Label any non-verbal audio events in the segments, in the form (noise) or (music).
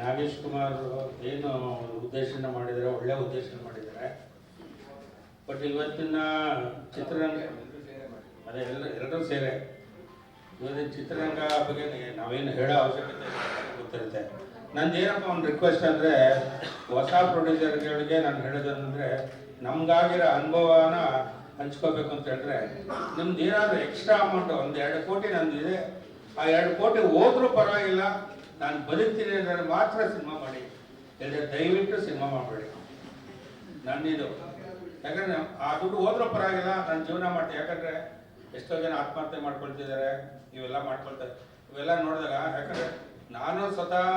ನಾಗೇಶ್ ಕುಮಾರ್ ಏನು ಉದ್ದೇಶನ ಮಾಡಿದ್ದಾರೆ, ಒಳ್ಳೆ ಉದ್ದೇಶನ ಮಾಡಿದ್ದಾರೆ. ಬಟ್ ಇವತ್ತಿನ ಚಿತ್ರರಂಗ ಅದೇ ಎಲ್ಲ ಎಲ್ಲರೂ ಸೇರೆ. ಇವತ್ತಿನ ಚಿತ್ರರಂಗ ಬಗ್ಗೆ ನಾವೇನು ಹೇಳೋ ಅವಶ್ಯಕತೆ ಗೊತ್ತಿರುತ್ತೆ. ನಂದು ಏನಪ್ಪ ಒಂದು ರಿಕ್ವೆಸ್ಟ್ ಅಂದರೆ, ಹೊಸ ಪ್ರೊಡ್ಯೂಸರ್ಗಳಿಗೆ ನಾನು ಹೇಳೋದಂದರೆ ನಮ್ಗಾಗಿರೋ ಅನುಭವನ ಹಂಚ್ಕೋಬೇಕು ಅಂತ ಹೇಳಿದ್ರೆ, ನಿಮ್ದು ಏನಾದರೂ ಎಕ್ಸ್ಟ್ರಾ ಅಮೌಂಟ್ ಒಂದು ಎರಡು ಕೋಟಿ ನಂದಿದೆ. ಆ ಎರಡು ಕೋಟಿ ಹೋದ್ರೂ ಪರವಾಗಿಲ್ಲ ನಾನು ಬದುಕ್ತೀನಿ ಅಂದರೆ ಮಾತ್ರ ಸಿನಿಮಾ ಮಾಡಿ. ಇಲ್ಲದೆ ದಯವಿಟ್ಟು ಸಿನಿಮಾ ಮಾಡಬೇಡಿ. ನನ್ನಿದು. ಯಾಕಂದ್ರೆ ಆ ದುಡ್ಡು ಹೋದ್ರೂ ಪರವಾಗಿಲ್ಲ, ನಾನು ಜೀವನ ಮಾಡ್ತೀನಿ ಯಾಕಂದ್ರೆ ಎಷ್ಟೋ ಜನ ಆತ್ಮಹತ್ಯೆ ಮಾಡ್ಕೊಳ್ತಿದ್ದಾರೆ, ಇವೆಲ್ಲ ಮಾಡ್ಕೊಳ್ತಾರೆ ಇವೆಲ್ಲ ನೋಡಿದಾಗ, ಯಾಕಂದ್ರೆ ನಾನು ಸ್ವತಃ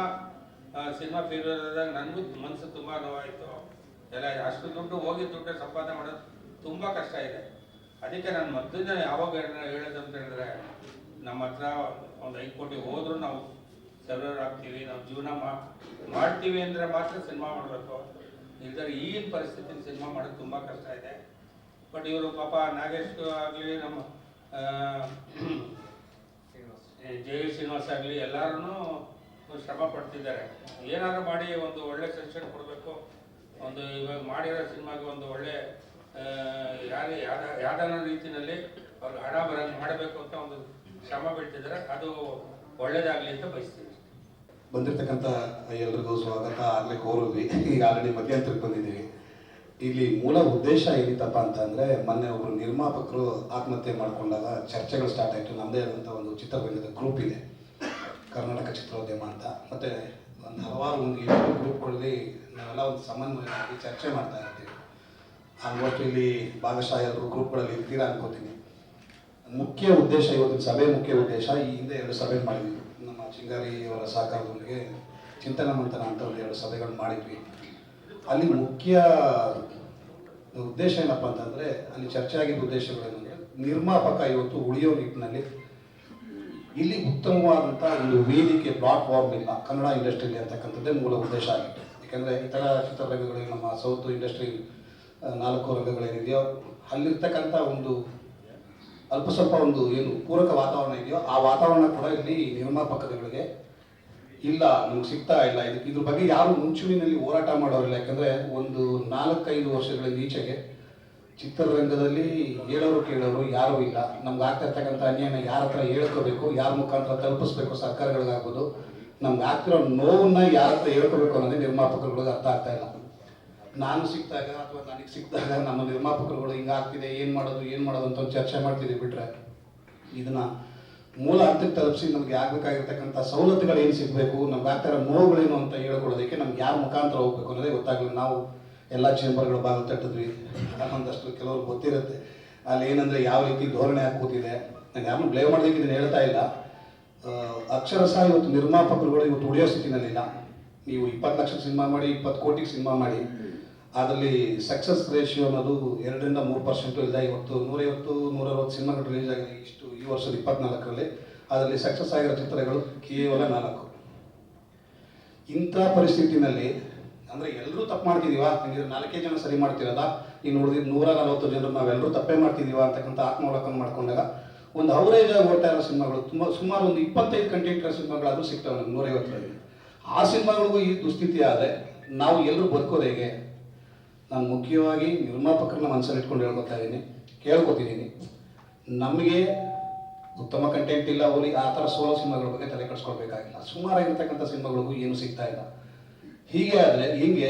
ಸಿನಿಮಾ ಫೀಲ್ ನನಗೂ ಮನಸ್ಸು ತುಂಬ ನೋವಾಯಿತು. ಎಲ್ಲ ಅಷ್ಟು ದುಡ್ಡು ಹೋಗಿ ದುಡ್ಡು ಸಂಪಾದನೆ ಮಾಡೋದು ತುಂಬ ಕಷ್ಟ ಇದೆ. ಅದಕ್ಕೆ ನಾನು ಮೊದಲಿಂದ ಯಾವಾಗ ಹೇಳ- ಹೇಳೋದು ಅಂತ ಹೇಳಿದ್ರೆ, ನಮ್ಮ ಹತ್ರ ಒಂದು ಐದು ಕೋಟಿ ಹೋದ್ರೂ ನಾವು ಸರ್ವರ್ ಆಗ್ತೀವಿ ನಾವು ಜೀವನ ಮಾ- ಮಾಡ್ತೀವಿ ಅಂದರೆ ಮಾತ್ರ ಸಿನಿಮಾ ಮಾಡಬೇಕು. ಇಲ್ದರೆ ಈಗಿನ ಪರಿಸ್ಥಿತಿಯಲ್ಲಿ ಸಿನಿಮಾ ಮಾಡೋದು ತುಂಬ ಕಷ್ಟ ಇದೆ. ಬಟ್ ಇವರು ಪಾಪ ನಾಗೇಶ್ ಆಗಲಿ ನಮ್ಮ ಜಯ ಶ್ರೀನಿವಾಸ್. ಆಗಲಿ ಎಲ್ಲರೂ ಶ್ರಮ ಪಡ್ತಿದ್ದಾರೆ. ಏನಾದ್ರು ಮಾಡಿ ಒಂದು ಒಳ್ಳೆ ಸೆಕ್ಷನ್ ಕೊಡಬೇಕು. ಒಂದು ಇವಾಗ ಮಾಡಿರೋ ಸಿನಿಮಾಗೆ ಒಂದು ಒಳ್ಳೆ ಯಾರು ಯಾರೇ ಯಾವ್ದ ಯಾವ್ದಾರ ರೀತಿಯಲ್ಲಿ ಅವ್ರಿಗೆ ಹಣ ಬರ ಮಾಡಬೇಕು ಅಂತ ಒಂದು ಶ್ರಮ ಬೀಳ್ತಿದ್ದಾರೆ. ಅದು ಒಳ್ಳೆಯದಾಗಲಿ ಅಂತ ಬಯಸ್ತೀನಿ ಬಂದಿರತಕ್ಕಂಥ ಎಲ್ರಿಗೂ ಸ್ವಾಗತ. ಆಗ್ಲೇ ಕೋರಿದ್ವಿ. ಈಗ ಆಲ್ರೆಡಿ ಮಧ್ಯಂತರಕ್ಕೆ ಬಂದಿದ್ದೀವಿ. ಇಲ್ಲಿ ಮೂಲ ಉದ್ದೇಶ ಏನಿತ್ತಪ್ಪ ಅಂತ ಅಂದ್ರೆ ಮೊನ್ನೆ ಒಬ್ಬರು ನಿರ್ಮಾಪಕರು ಆತ್ಮಹತ್ಯೆ ಮಾಡಿಕೊಂಡಾಗ ಚರ್ಚೆಗಳು ಸ್ಟಾರ್ಟ್ ಆಯಿತು. ನಮ್ಮದೇ ಆದಂಥ ಒಂದು ಚಿತ್ರರಂಗದ ಗ್ರೂಪ್ ಇದೆ. ಕರ್ನಾಟಕ ಚಿತ್ರೋದ್ಯಮ ಅಂತ. ಮತ್ತೆ ಒಂದು ಹಲವಾರು ಒಂದು ಗ್ರೂಪ್ಗಳಲ್ಲಿ ನಾವೆಲ್ಲ ಒಂದು ಸಮನ್ವಯವಾಗಿ ಚರ್ಚೆ ಮಾಡ್ತಾ ಇರ್ತೀವಿ. ಆಲ್ಮೋಸ್ಟ್ ಇಲ್ಲಿ ಭಾಗಶಃ ಎಲ್ಲರೂ ಗ್ರೂಪ್ಗಳಲ್ಲಿ ಇರ್ತೀರಾ ಅನ್ಕೋತೀನಿ. ಮುಖ್ಯ ಉದ್ದೇಶ, ಇವತ್ತಿನ ಸಭೆ ಮುಖ್ಯ ಉದ್ದೇಶ, ಈ ಹಿಂದೆ ಎರಡು ಸಭೆ ಮಾಡಿದ್ವಿ. ಚಿಂಗಾರಿ ಅವರ ಸಹಕಾರದೊಂದಿಗೆ ಚಿಂತನ ಮಂಥನ ಅಂತ ಒಂದು ಎರಡು ಸಭೆಗಳು ಮಾಡಿದ್ವಿ. ಅಲ್ಲಿ ಮುಖ್ಯ ಉದ್ದೇಶ ಏನಪ್ಪ ಅಂತಂದರೆ ಅಲ್ಲಿ ಚರ್ಚೆ ಆಗಿದ್ದ ಉದ್ದೇಶಗಳೇನೆಂದರೆ ನಿರ್ಮಾಪಕ ಇವತ್ತು ಉಳಿಯೋ ನಿಟ್ಟಿನಲ್ಲಿ ಇಲ್ಲಿ ಉತ್ತಮವಾದಂಥ ಒಂದು ವೇದಿಕೆ ಪ್ಲಾಟ್ಫಾರ್ಮ್ ಇಲ್ಲ. ಕನ್ನಡ ಇಂಡಸ್ಟ್ರಿಯಲ್ಲಿ ಅಂತಕ್ಕಂಥದ್ದೇ ಮೂಲ ಉದ್ದೇಶ ಆಗಿತ್ತು. ಯಾಕಂದರೆ ಇತರ ಚಿತ್ರರಂಗಗಳಿಗೆ ನಮ್ಮ ಸೌತ್ ಇಂಡಸ್ಟ್ರಿ ನಾಲ್ಕು ರಂಗಗಳೇನಿದೆಯೋ ಅಲ್ಲಿರ್ತಕ್ಕಂಥ ಒಂದು ಅಲ್ಪ ಸ್ವಲ್ಪ ಒಂದು ಏನು ಪೂರಕ ವಾತಾವರಣ ಇದೆಯೋ ಆ ವಾತಾವರಣ ಕೂಡ ಇಲ್ಲಿ ನಿರ್ಮಾಪಕರುಗಳಿಗೆ ಇಲ್ಲ, ನಮ್ಗೆ ಸಿಗ್ತಾ ಇಲ್ಲ. ಇದಕ್ಕೆ ಇದ್ರ ಬಗ್ಗೆ ಯಾರು ಮುಂಚೂಣಿನಲ್ಲಿ ಹೋರಾಟ ಮಾಡೋರಿಲ್ಲ. ಯಾಕಂದ್ರೆ ಒಂದು ನಾಲ್ಕೈದು ವರ್ಷಗಳಿಂದ ಈಚೆಗೆ ಚಿತ್ರರಂಗದಲ್ಲಿ ಹೇಳೋರು ಕೇಳೋರು ಯಾರೂ ಇಲ್ಲ. ನಮ್ಗೆ ಆಗ್ತಾ ಇರ್ತಕ್ಕಂಥ ಅನ್ಯಾಯನ ಯಾರ ಹತ್ರ ಹೇಳ್ಕೋಬೇಕು, ಯಾರ ಮುಖಾಂತರ ತಲುಪಿಸ್ಬೇಕು, ಸರ್ಕಾರಗಳಿಗಾಗ್ಬೋದು, ನಮ್ಗೆ ಆಗ್ತಿರೋ ನೋವನ್ನ ಯಾರ ಹತ್ರ ಹೇಳ್ಕೋಬೇಕು ಅನ್ನೋದೇ ನಿರ್ಮಾಪಕರುಗಳಿಗೆ ಅರ್ಥ ಆಗ್ತಾ ಇಲ್ಲ. ನಾನು ಸಿಕ್ಕಿದಾಗ ಅಥವಾ ನನಗೆ ಸಿಕ್ಕಿದಾಗ ನಮ್ಮ ನಿರ್ಮಾಪಕರುಗಳು ಹಿಂಗಾಗ್ತಿದೆ ಏನು ಮಾಡೋದು ಏನು ಮಾಡೋದು ಅಂತ ಒಂದು ಚರ್ಚೆ ಮಾಡ್ತಿದ್ದೀವಿ ಬಿಟ್ರೆ ಇದನ್ನ ಮೂಲ ಅರ್ಥಕ್ಕೆ ತಲುಪಿಸಿ ನಮ್ಗೆ ಆಗ್ಬೇಕಾಗಿರ್ತಕ್ಕಂಥ ಸವಲತ್ತುಗಳು ಏನು ಸಿಗಬೇಕು, ನಮ್ಗೆ ಆಗ್ತಾ ಇರೋ ನೋವುಗಳೇನು ಅಂತ ಹೇಳ್ಕೊಡೋದಕ್ಕೆ ನಮ್ಗೆ ಯಾವ ಮುಖಾಂತರ ಹೋಗ್ಬೇಕು ಅನ್ನೋದೇ ಗೊತ್ತಾಗಲಿಲ್ಲ ನಾವು ಎಲ್ಲ ಚೇಂಬರ್ಗಳು ಬಾಗಿಲು ತಟ್ಟಿದ್ವಿ. ಒಂದಷ್ಟು ಕೆಲವರು ಗೊತ್ತಿರುತ್ತೆ. ಅಲ್ಲಿ ಏನಂದ್ರೆ ಯಾವ ರೀತಿ ಧೋರಣೆ ಹಾಕೋತಿದೆ ನಾನು ಯಾರನ್ನೂ ಬ್ಲೇವ್ ಮಾಡೋದಕ್ಕೆ ಇದನ್ನು ಹೇಳ್ತಾ ಇಲ್ಲ. ಅಕ್ಷರಶಃ ಇವತ್ತು ನಿರ್ಮಾಪಕರುಗಳು ಇವತ್ತು ಉಳಿಯೋ ಸ್ಥಿತಿನಲ್ಲಿಲ್ಲ. ನೀವು ಇಪ್ಪತ್ತು ಲಕ್ಷ ಸಿನಿಮಾ ಮಾಡಿ, ಇಪ್ಪತ್ತು ಕೋಟಿಗೆ ಸಿನಿಮಾ ಮಾಡಿ ಅದರಲ್ಲಿ ಸಕ್ಸಸ್ ರೇಷಿಯೋ ಅನ್ನೋದು ಎರಡರಿಂದ ಮೂರು ಪರ್ಸೆಂಟು ಇಲ್ಲ ಇವತ್ತು ನೂರೈವತ್ತು ನೂರವತ್ತು ಸಿನಿಮಾಗಳು ರಿಲೀಸ್ ಆಗಿದೆ ಇಷ್ಟು ಈ ವರ್ಷದ ಇಪ್ಪತ್ನಾಲ್ಕರಲ್ಲಿ. ಅದರಲ್ಲಿ ಸಕ್ಸಸ್ ಆಗಿರೋ ಚಿತ್ರಗಳು ಕೇವಲ ನಾಲ್ಕು. ಇಂಥ ಪರಿಸ್ಥಿತಿನಲ್ಲಿ ಅಂದರೆ ಎಲ್ಲರೂ ತಪ್ಪು ಮಾಡ್ತಿದ್ದೀವಾ ನೀವು ನಾಲ್ಕೇ ಜನ ಸರಿ ಮಾಡ್ತಿರಲ್ಲ ಇನ್ನು ನೋಡಿದ್ರೆ ನೂರ ನಲವತ್ತು ಜನರು ನಾವೆಲ್ಲರೂ ತಪ್ಪೇ ಮಾಡ್ತಿದ್ದೀವ ಅಂತಕ್ಕಂಥ ಆತ್ಮಾವಲೋಕನ ಮಾಡ್ಕೊಂಡಾಗ ಒಂದು ಅವರೇಜ್ ಆಗಿ ಓಡ್ತಾ ಇರೋ ಸಿನಿಮಾಗಳು ತುಂಬ, ಸುಮಾರು ಒಂದು ಇಪ್ಪತ್ತೈದು ಕಂಟೆಂಟ್ ಸಿನಿಮಾಗಳಾದರೂ ಸಿಗ್ತವೆ ನೂರೈವತ್ತರಲ್ಲಿ. ಆ ಸಿನಿಮಾಗಳಿಗೂ ಈ ದುಸ್ಥಿತಿ ಆದರೆ ನಾವು ಎಲ್ಲರೂ ಬದುಕೋದು ಹೇಗೆ? ನಾನು ಮುಖ್ಯವಾಗಿ ನಿರ್ಮಾಪಕರನ್ನ ಮನಸ್ಸಲ್ಲಿ ಇಟ್ಕೊಂಡು ಹೇಳ್ಕೊತಾ ಇದ್ದೀನಿ. ಕೇಳ್ಕೊತಿದ್ದೀನಿ. ನಮಗೆ ಉತ್ತಮ ಕಂಟೆಂಟ್ ಇಲ್ಲ ಅವ್ರಿಗೆ ಆ ಥರ ಸೋಲೋ ಸಿನಿಮಾಗಳ ಬಗ್ಗೆ ತಲೆ ಕೆಡಿಸ್ಕೊಳ್ಬೇಕಾಗಿಲ್ಲ. ಸುಮಾರಾಗಿರ್ತಕ್ಕಂಥ ಸಿನಿಮಾಗಳಿಗೂ ಏನು ಸಿಗ್ತಾ ಇಲ್ಲ. ಹೀಗೆ ಆದರೆ ಹೀಗೆ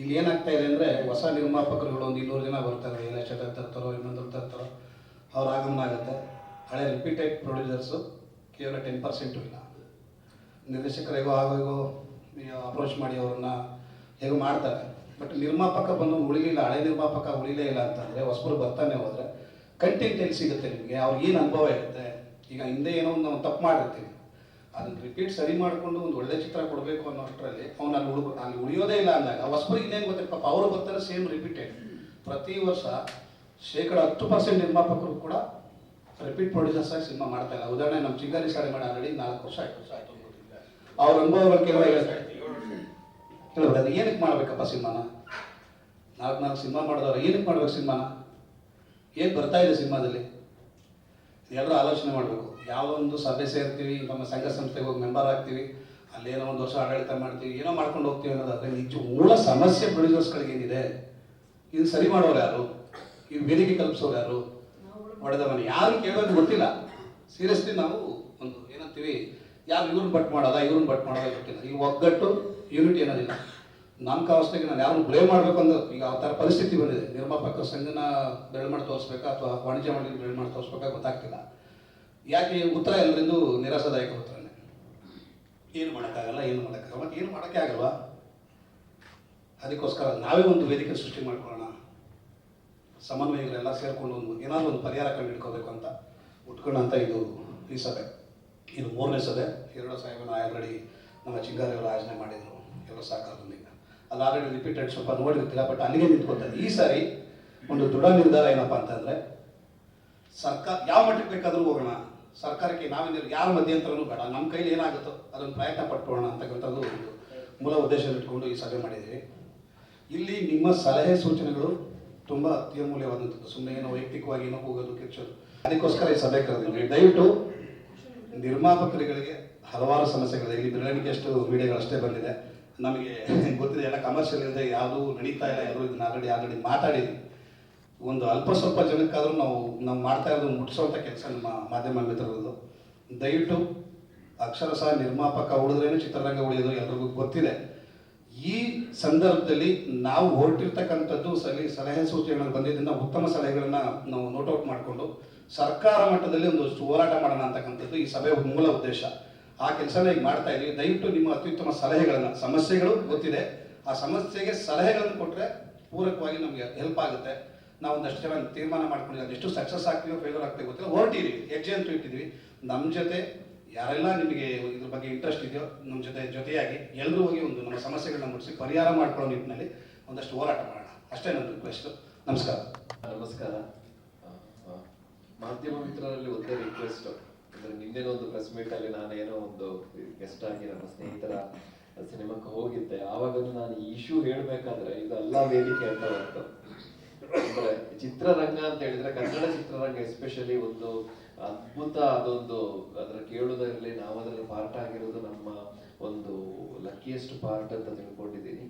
ಇಲ್ಲಿ ಏನಾಗ್ತಾ ಇದೆ ಅಂದರೆ ಹೊಸ ನಿರ್ಮಾಪಕರುಗಳು ಒಂದು ಇನ್ನೂರು ಜನ ಬರ್ತಾರೆ. ಚಟ ತರ್ತಾರೋ, ಇನ್ನೊಂದು ತರ್ತಾರೋ, ಅವ್ರ ಆಗಮನ ಆಗುತ್ತೆ. ಹಳೆ ರಿಪೀಟೆಡ್ ಪ್ರೊಡ್ಯೂಸರ್ಸು ಕೇವಲ ಟೆನ್ ಪರ್ಸೆಂಟು ಇಲ್ಲ. ನಿರ್ದೇಶಕರಿಗೋ ಆಗೋ ಅಪ್ರೋಚ್ ಮಾಡಿ ಅವ್ರನ್ನ ಹೇಗೋ ಮಾಡ್ತಾರೆ. ಬಟ್ ನಿರ್ಮಾಪಕ ಬಂದು ಉಳಿಲಿಲ್ಲ, ಹಳೆ ನಿರ್ಮಾಪಕ ಉಳಿಲೇ ಇಲ್ಲ ಅಂತಂದರೆ ಹೊಸಬರು ಬರ್ತಾನೆ ಹೋದರೆ ಕಂಟೆಂಟ್ ಎಲ್ಲಿ ಸಿಗುತ್ತೆ ನಿಮಗೆ, ಅವ್ರಿಗೆ ಏನು ಅನುಭವ ಇರುತ್ತೆ? ಈಗ ಹಿಂದೆ ಏನೋ ಒಂದು ನಾವು ತಪ್ಪು ಮಾಡಿರ್ತೀವಿ ಅದನ್ನ ರಿಪೀಟ್ ಸರಿ ಮಾಡಿಕೊಂಡು ಒಂದು ಒಳ್ಳೆ ಚಿತ್ರ ಕೊಡಬೇಕು ಅನ್ನೋ ಅಷ್ಟರಲ್ಲಿ ಅವ್ನು ಅಲ್ಲಿ ಉಳು ಅಲ್ಲಿ ಉಳಿಯೋದೇ ಇಲ್ಲ ಅಂದಾಗ ಹೊಸಬರಿಗೆ ಇನ್ನೇನು ಗೊತ್ತಿಲ್ಲ ಪಾಪ ಅವರು ಬರ್ತಾರೆ ಸೇಮ್ ರಿಪೀಟೆಡ್ ಪ್ರತಿ ವರ್ಷ ಶೇಕಡ ಹತ್ತು ಪರ್ಸೆಂಟ್ ನಿರ್ಮಾಪಕರು ಕೂಡ ರಿಪೀಟ್ ಪ್ರೊಡ್ಯೂಸರ್ಸ್ ಆಗಿ ಸಿನಿಮಾ ಮಾಡ್ತಾ ಇಲ್ಲ ಉದಾಹರಣೆ ನಮ್ಮ ಚಿಂಗಾರಿ ಸಾರಿ ಮಾಡಿ ನಾಲ್ಕು ವರ್ಷ, ಐದು ವರ್ಷ ಆಯ್ತು. ಅವ್ರ ಅನುಭವಗಳು ಕೆಲವು ಹೇಳ್ತಾರೆ ಕೆಲವರು ಏನಕ್ಕೆ ಮಾಡ್ಬೇಕಪ್ಪ ಸಿನಿಮಾನ ನಾಲ್ಕು ನಾಲ್ಕು ಸಿನಿಮಾ ಮಾಡಿದವ್ರು, ಏನಕ್ಕೆ ಮಾಡ್ಬೇಕು ಸಿನಿಮಾನ ಏನು ಬರ್ತಾ ಇದೆ ಸಿನಿಮಾದಲ್ಲಿ ಎಲ್ಲರೂ ಆಲೋಚನೆ ಮಾಡಬೇಕು. ಯಾವೊಂದು ಸಭೆ ಸೇರ್ತೀವಿ, ನಮ್ಮ ಸಂಘ ಸಂಸ್ಥೆಗೆ ಹೋಗಿ ಮೆಂಬರ್ ಆಗ್ತೀವಿ ಅಲ್ಲೇನೋ ಒಂದು ವರ್ಷ ಆಡಳಿತ ಮಾಡ್ತೀವಿ, ಏನೋ ಮಾಡ್ಕೊಂಡು ಹೋಗ್ತೀವಿ ಅನ್ನೋದಾದ್ರೆ ನಿಜ ಮೂಲ ಸಮಸ್ಯೆ ಪ್ರೊಡ್ಯೂಸರ್ಸ್ಗಳಿಗೆ ಏನಿದೆ? ಇದು ಸರಿ ಮಾಡೋರು ಯಾರು? ಇದು ವೇದಿಕೆ ಕಲ್ಪಿಸೋರು ಯಾರು? ಹೊಡೆದ ಮನೆ ಯಾರು ಕೇಳೋದು ಗೊತ್ತಿಲ್ಲ. ಸೀರಿಯಸ್ಲಿ ನಾವು ಒಂದು ಏನಂತೀವಿ, ಯಾರು ಇವ್ರನ್ನ ಬಟ್ ಮಾಡೋದ, ಇವ್ರನ್ನ ಬಟ್ ಮಾಡೋದ ಗೊತ್ತಿಲ್ಲ. ಈ ಒಗ್ಗಟ್ಟು ಯೂನಿಟಿ ಅನ್ನೋದಿಲ್ಲ. ನಾಮಕಾವಸ್ಥೆಗೆ ನಾನು ಯಾರನ್ನು ಬ್ಲೇಮ್ ಮಾಡಬೇಕು ಅಂದ್ರೆ ಈಗ ಆ ಥರ ಪರಿಸ್ಥಿತಿ ಬಂದಿದೆ. ನಿರ್ಮಾಪಕ ಸಂಘನ ಬೆಳೆ ಮಾಡಿ ತೋರಿಸ್ಬೇಕಾ ಅಥವಾ ವಾಣಿಜ್ಯ ಮಾಡಿ ಬೆಳೆ ಮಾಡಿ ತೋರಿಸ್ಬೇಕಾ ಗೊತ್ತಾಗ್ತಿಲ್ಲ. ಯಾಕೆ ಉತ್ತರ ಎಲ್ಲರಿಂದು ನಿರಾಸದಾಯಕ ಉತ್ತರನೇ ಏನು ಮಾಡೋಕ್ಕಾಗಲ್ಲ ಏನು ಮಾಡೋಕ್ಕಾಗಲ್ಲ. ಮತ್ತೆ ಏನು ಮಾಡೋಕ್ಕೆ ಆಗಲ್ವಾ? ಅದಕ್ಕೋಸ್ಕರ ನಾವೇ ಒಂದು ವೇದಿಕೆ ಸೃಷ್ಟಿ ಮಾಡ್ಕೊಳ್ಳೋಣ. ಸಮನ್ವಯಗಳೆಲ್ಲ ಸೇರಿಕೊಂಡು ಒಂದು ಏನಾದರೂ ಒಂದು ಪರಿಹಾರ ಕಂಡು ಹಿಡ್ಕೋಬೇಕು ಅಂತ ಉಟ್ಕೊಳ್ಳೋಂಥ ಇದು ಈ ಸಭೆ. ಇದು ಮೂರನೇ ಸಭೆ. ಎರಡು ಸಾಹೇಬನ ಆಲ್ರೆಡಿ ನಮ್ಮ ಚಿಂಗಾರಿಯವರು ಆಯೋಜನೆ ಮಾಡಿದರು. ಎಲ್ಲ ಸಹಕಾರದೊಂದಿಗೆ ಅಲ್ಲಿ ಆಲ್ರೆಡಿ ರಿಪೀಟೆಡ್ ಸ್ವಲ್ಪ ನೋಡಿರ್ತೀರ ಬಟ್ ಅಲ್ಲಿಗೆ ನಿಂತ್ಕೊತಾರೆ ಈ ಸಾರಿ ಒಂದು ದೃಢ ನಿರ್ಧಾರ ಏನಪ್ಪ ಅಂತಂದರೆ, ಸರ್ಕಾರ ಯಾವ ಮಟ್ಟಕ್ಕೆ ಬೇಕಾದರೂ ಹೋಗೋಣ. ಸರ್ಕಾರಕ್ಕೆ ನಾವೇನಿಲ್ಲ ಯಾರ ಮಧ್ಯಂತರನೂ ಬೇಡ. ನಮ್ಮ ಕೈಲಿ ಏನಾಗುತ್ತೋ ಅದನ್ನು ಪ್ರಯತ್ನ ಪಟ್ಕೊಳ್ಳೋಣ ಅಂತಕ್ಕಂಥದ್ದು ಒಂದು ಮೂಲ ಉದ್ದೇಶ ಇಟ್ಕೊಂಡು ಈ ಸಭೆ ಮಾಡಿದ್ದೀವಿ. ಇಲ್ಲಿ ನಿಮ್ಮ ಸಲಹೆ ಸೂಚನೆಗಳು ತುಂಬ ಅತ್ಯಮೂಲ್ಯವಾದಂಥದ್ದು. ಸುಮ್ಮನೆ ಏನೋ ವೈಯಕ್ತಿಕವಾಗಿ ಏನೋ ಹೋಗೋದು ಕಿರ್ಚೋದು. ಅದಕ್ಕೋಸ್ಕರ ಈ ಸಭೆ ಕರೆದಿದ್ದೀವಿ ದಯವಿಟ್ಟು ನಿರ್ಮಾಪಕರುಗಳಿಗೆ ಹಲವಾರು ಸಮಸ್ಯೆಗಳಿದೆ. ಇಲ್ಲಿ ಬೆಳವಣಿಗೆಯಷ್ಟು ಮೀಡಿಯಾಗಳಷ್ಟೇ ಬಂದಿದೆ. ನಮಗೆ ಗೊತ್ತಿದೆ, ಎಲ್ಲ ಕಮರ್ಷಿಯಲ್ ಇಲ್ಲದೆ ಯಾವುದೂ ನಡೀತಾ ಇಲ್ಲ ಎಲ್ಲರೂ ಇದನ್ನ ಆಲ್ರೆಡಿ ಆಲ್ರೆಡಿ ಮಾತಾಡಿದ್ವಿ. ಒಂದು ಅಲ್ಪ ಸ್ವಲ್ಪ ಜನಕ್ಕಾದರೂ ನಾವು ನಾವು ಮಾಡ್ತಾ ಇರೋದು ಮುಟ್ಟಿಸುವಂಥ ಕೆಲಸ ನಮ್ಮ ಮಾಧ್ಯಮ ಮಿತ್ರರದು ದಯವಿಟ್ಟು ಅಕ್ಷರಶಃ ನಿರ್ಮಾಪಕ ಉಳಿದ್ರೇನು ಚಿತ್ರರಂಗ ಉಳಿಯೋದು ಎಲ್ರಿಗೂ ಗೊತ್ತಿದೆ. ಈ ಸಂದರ್ಭದಲ್ಲಿ ನಾವು ಹೊರಟಿರ್ತಕ್ಕಂಥದ್ದು ಸಲಿ, ಸಲಹೆ ಸೂಚನೆಗಳು ಬಂದಿದ್ದರಿಂದ ಉತ್ತಮ ಸಲಹೆಗಳನ್ನ ನಾವು ನೋಟ್ ಔಟ್ ಮಾಡಿಕೊಂಡು ಸರ್ಕಾರ ಮಟ್ಟದಲ್ಲಿ ಒಂದು ಹೋರಾಟ ಮಾಡೋಣ ಅಂತಕ್ಕಂಥದ್ದು ಈ ಸಭೆಯ ಮೂಲ ಉದ್ದೇಶ. ಆ ಕೆಲಸನ ಈಗ ಮಾಡ್ತಾ ಇದ್ದೀವಿ ದಯವಿಟ್ಟು ನಿಮ್ಮ ಅತ್ಯುತ್ತಮ ಸಲಹೆಗಳನ್ನು, ಸಮಸ್ಯೆಗಳು ಗೊತ್ತಿದೆ. ಆ ಸಮಸ್ಯೆಗೆ ಸಲಹೆಗಳನ್ನು ಕೊಟ್ಟರೆ ಪೂರಕವಾಗಿ ನಮಗೆ ಹೆಲ್ಪ್ ಆಗುತ್ತೆ. ನಾವು ಒಂದಷ್ಟು ಜನ ತೀರ್ಮಾನ ಮಾಡ್ಕೊಂಡಿದ್ದೀವಿ ಅದೆಷ್ಟು ಸಕ್ಸಸ್ ಆಗ್ತೀವೋ ಫೇಲ್ಯೂರ್ ಆಗ್ತೀವಿ ಗೊತ್ತಿಲ್ಲ. ಹೊರಟಿದ್ದೀವಿ ಹೆಜ್ಜೆ ಅಂತೂ ಇಟ್ಟಿದ್ದೀವಿ ನಮ್ಮ ಜೊತೆ ಯಾರೆಲ್ಲ ನಿಮಗೆ ಇದ್ರ ಬಗ್ಗೆ ಇಂಟ್ರೆಸ್ಟ್ ಇದೆಯೋ ನಮ್ಮ ಜೊತೆ ಜೊತೆಯಾಗಿ ಎಲ್ಲರೂ ಹೋಗಿ ಒಂದು ನಮ್ಮ ಸಮಸ್ಯೆಗಳನ್ನ ಮುಗಿಸಿ ಪರಿಹಾರ ಮಾಡ್ಕೊಳ್ಳೋ ನಿಟ್ಟಿನಲ್ಲಿ ಒಂದಷ್ಟು ಹೋರಾಟ ಮಾಡೋಣ. ಅಷ್ಟೇ ನನ್ನ ರಿಕ್ವೆಸ್ಟ್ ನಮಸ್ಕಾರ. ನಮಸ್ಕಾರ. ಮಾಧ್ಯಮ ಮಿತ್ರರಲ್ಲಿ ಒಂದೇ ರಿಕ್ವೆಸ್ಟ್ ಅಂದ್ರೆ ನಿನ್ನೆ ಒಂದು ಪ್ರೆಸ್ ಮೀಟ್ ಅಲ್ಲಿ ನಾನೇನೋ ಒಂದು ಗೆಸ್ಟ್ ಆಗಿ ನನ್ನ ಸ್ನೇಹಿತರ ಸಿನಿಮಾಕ್ಕೆ ಹೋಗಿದ್ದೆ. ಆವಾಗಲೂ ನಾನು ಈ ಇಶ್ಯೂ ಹೇಳ್ಬೇಕಾದ್ರೆ ಇದೆಲ್ಲ ವೇದಿಕೆ ಅಂತ ಬಂತು ಅಂದ್ರೆ ಚಿತ್ರರಂಗ ಅಂತ ಹೇಳಿದ್ರೆ ಕನ್ನಡ ಚಿತ್ರರಂಗ ಎಸ್ಪೆಷಲಿ ಒಂದು ಅದ್ಭುತ ಅದೊಂದು ಅದರ ಕೇಳುವುದರಲ್ಲಿ ನಾವು ಅದರಲ್ಲಿ ಪಾರ್ಟ್ ಆಗಿರೋದು ನಮ್ಮ ಒಂದು ಲಕ್ಕಿಯಸ್ಟ್ ಪಾರ್ಟ್ ಅಂತ ತಿಳ್ಕೊಂಡಿದ್ದೀನಿ.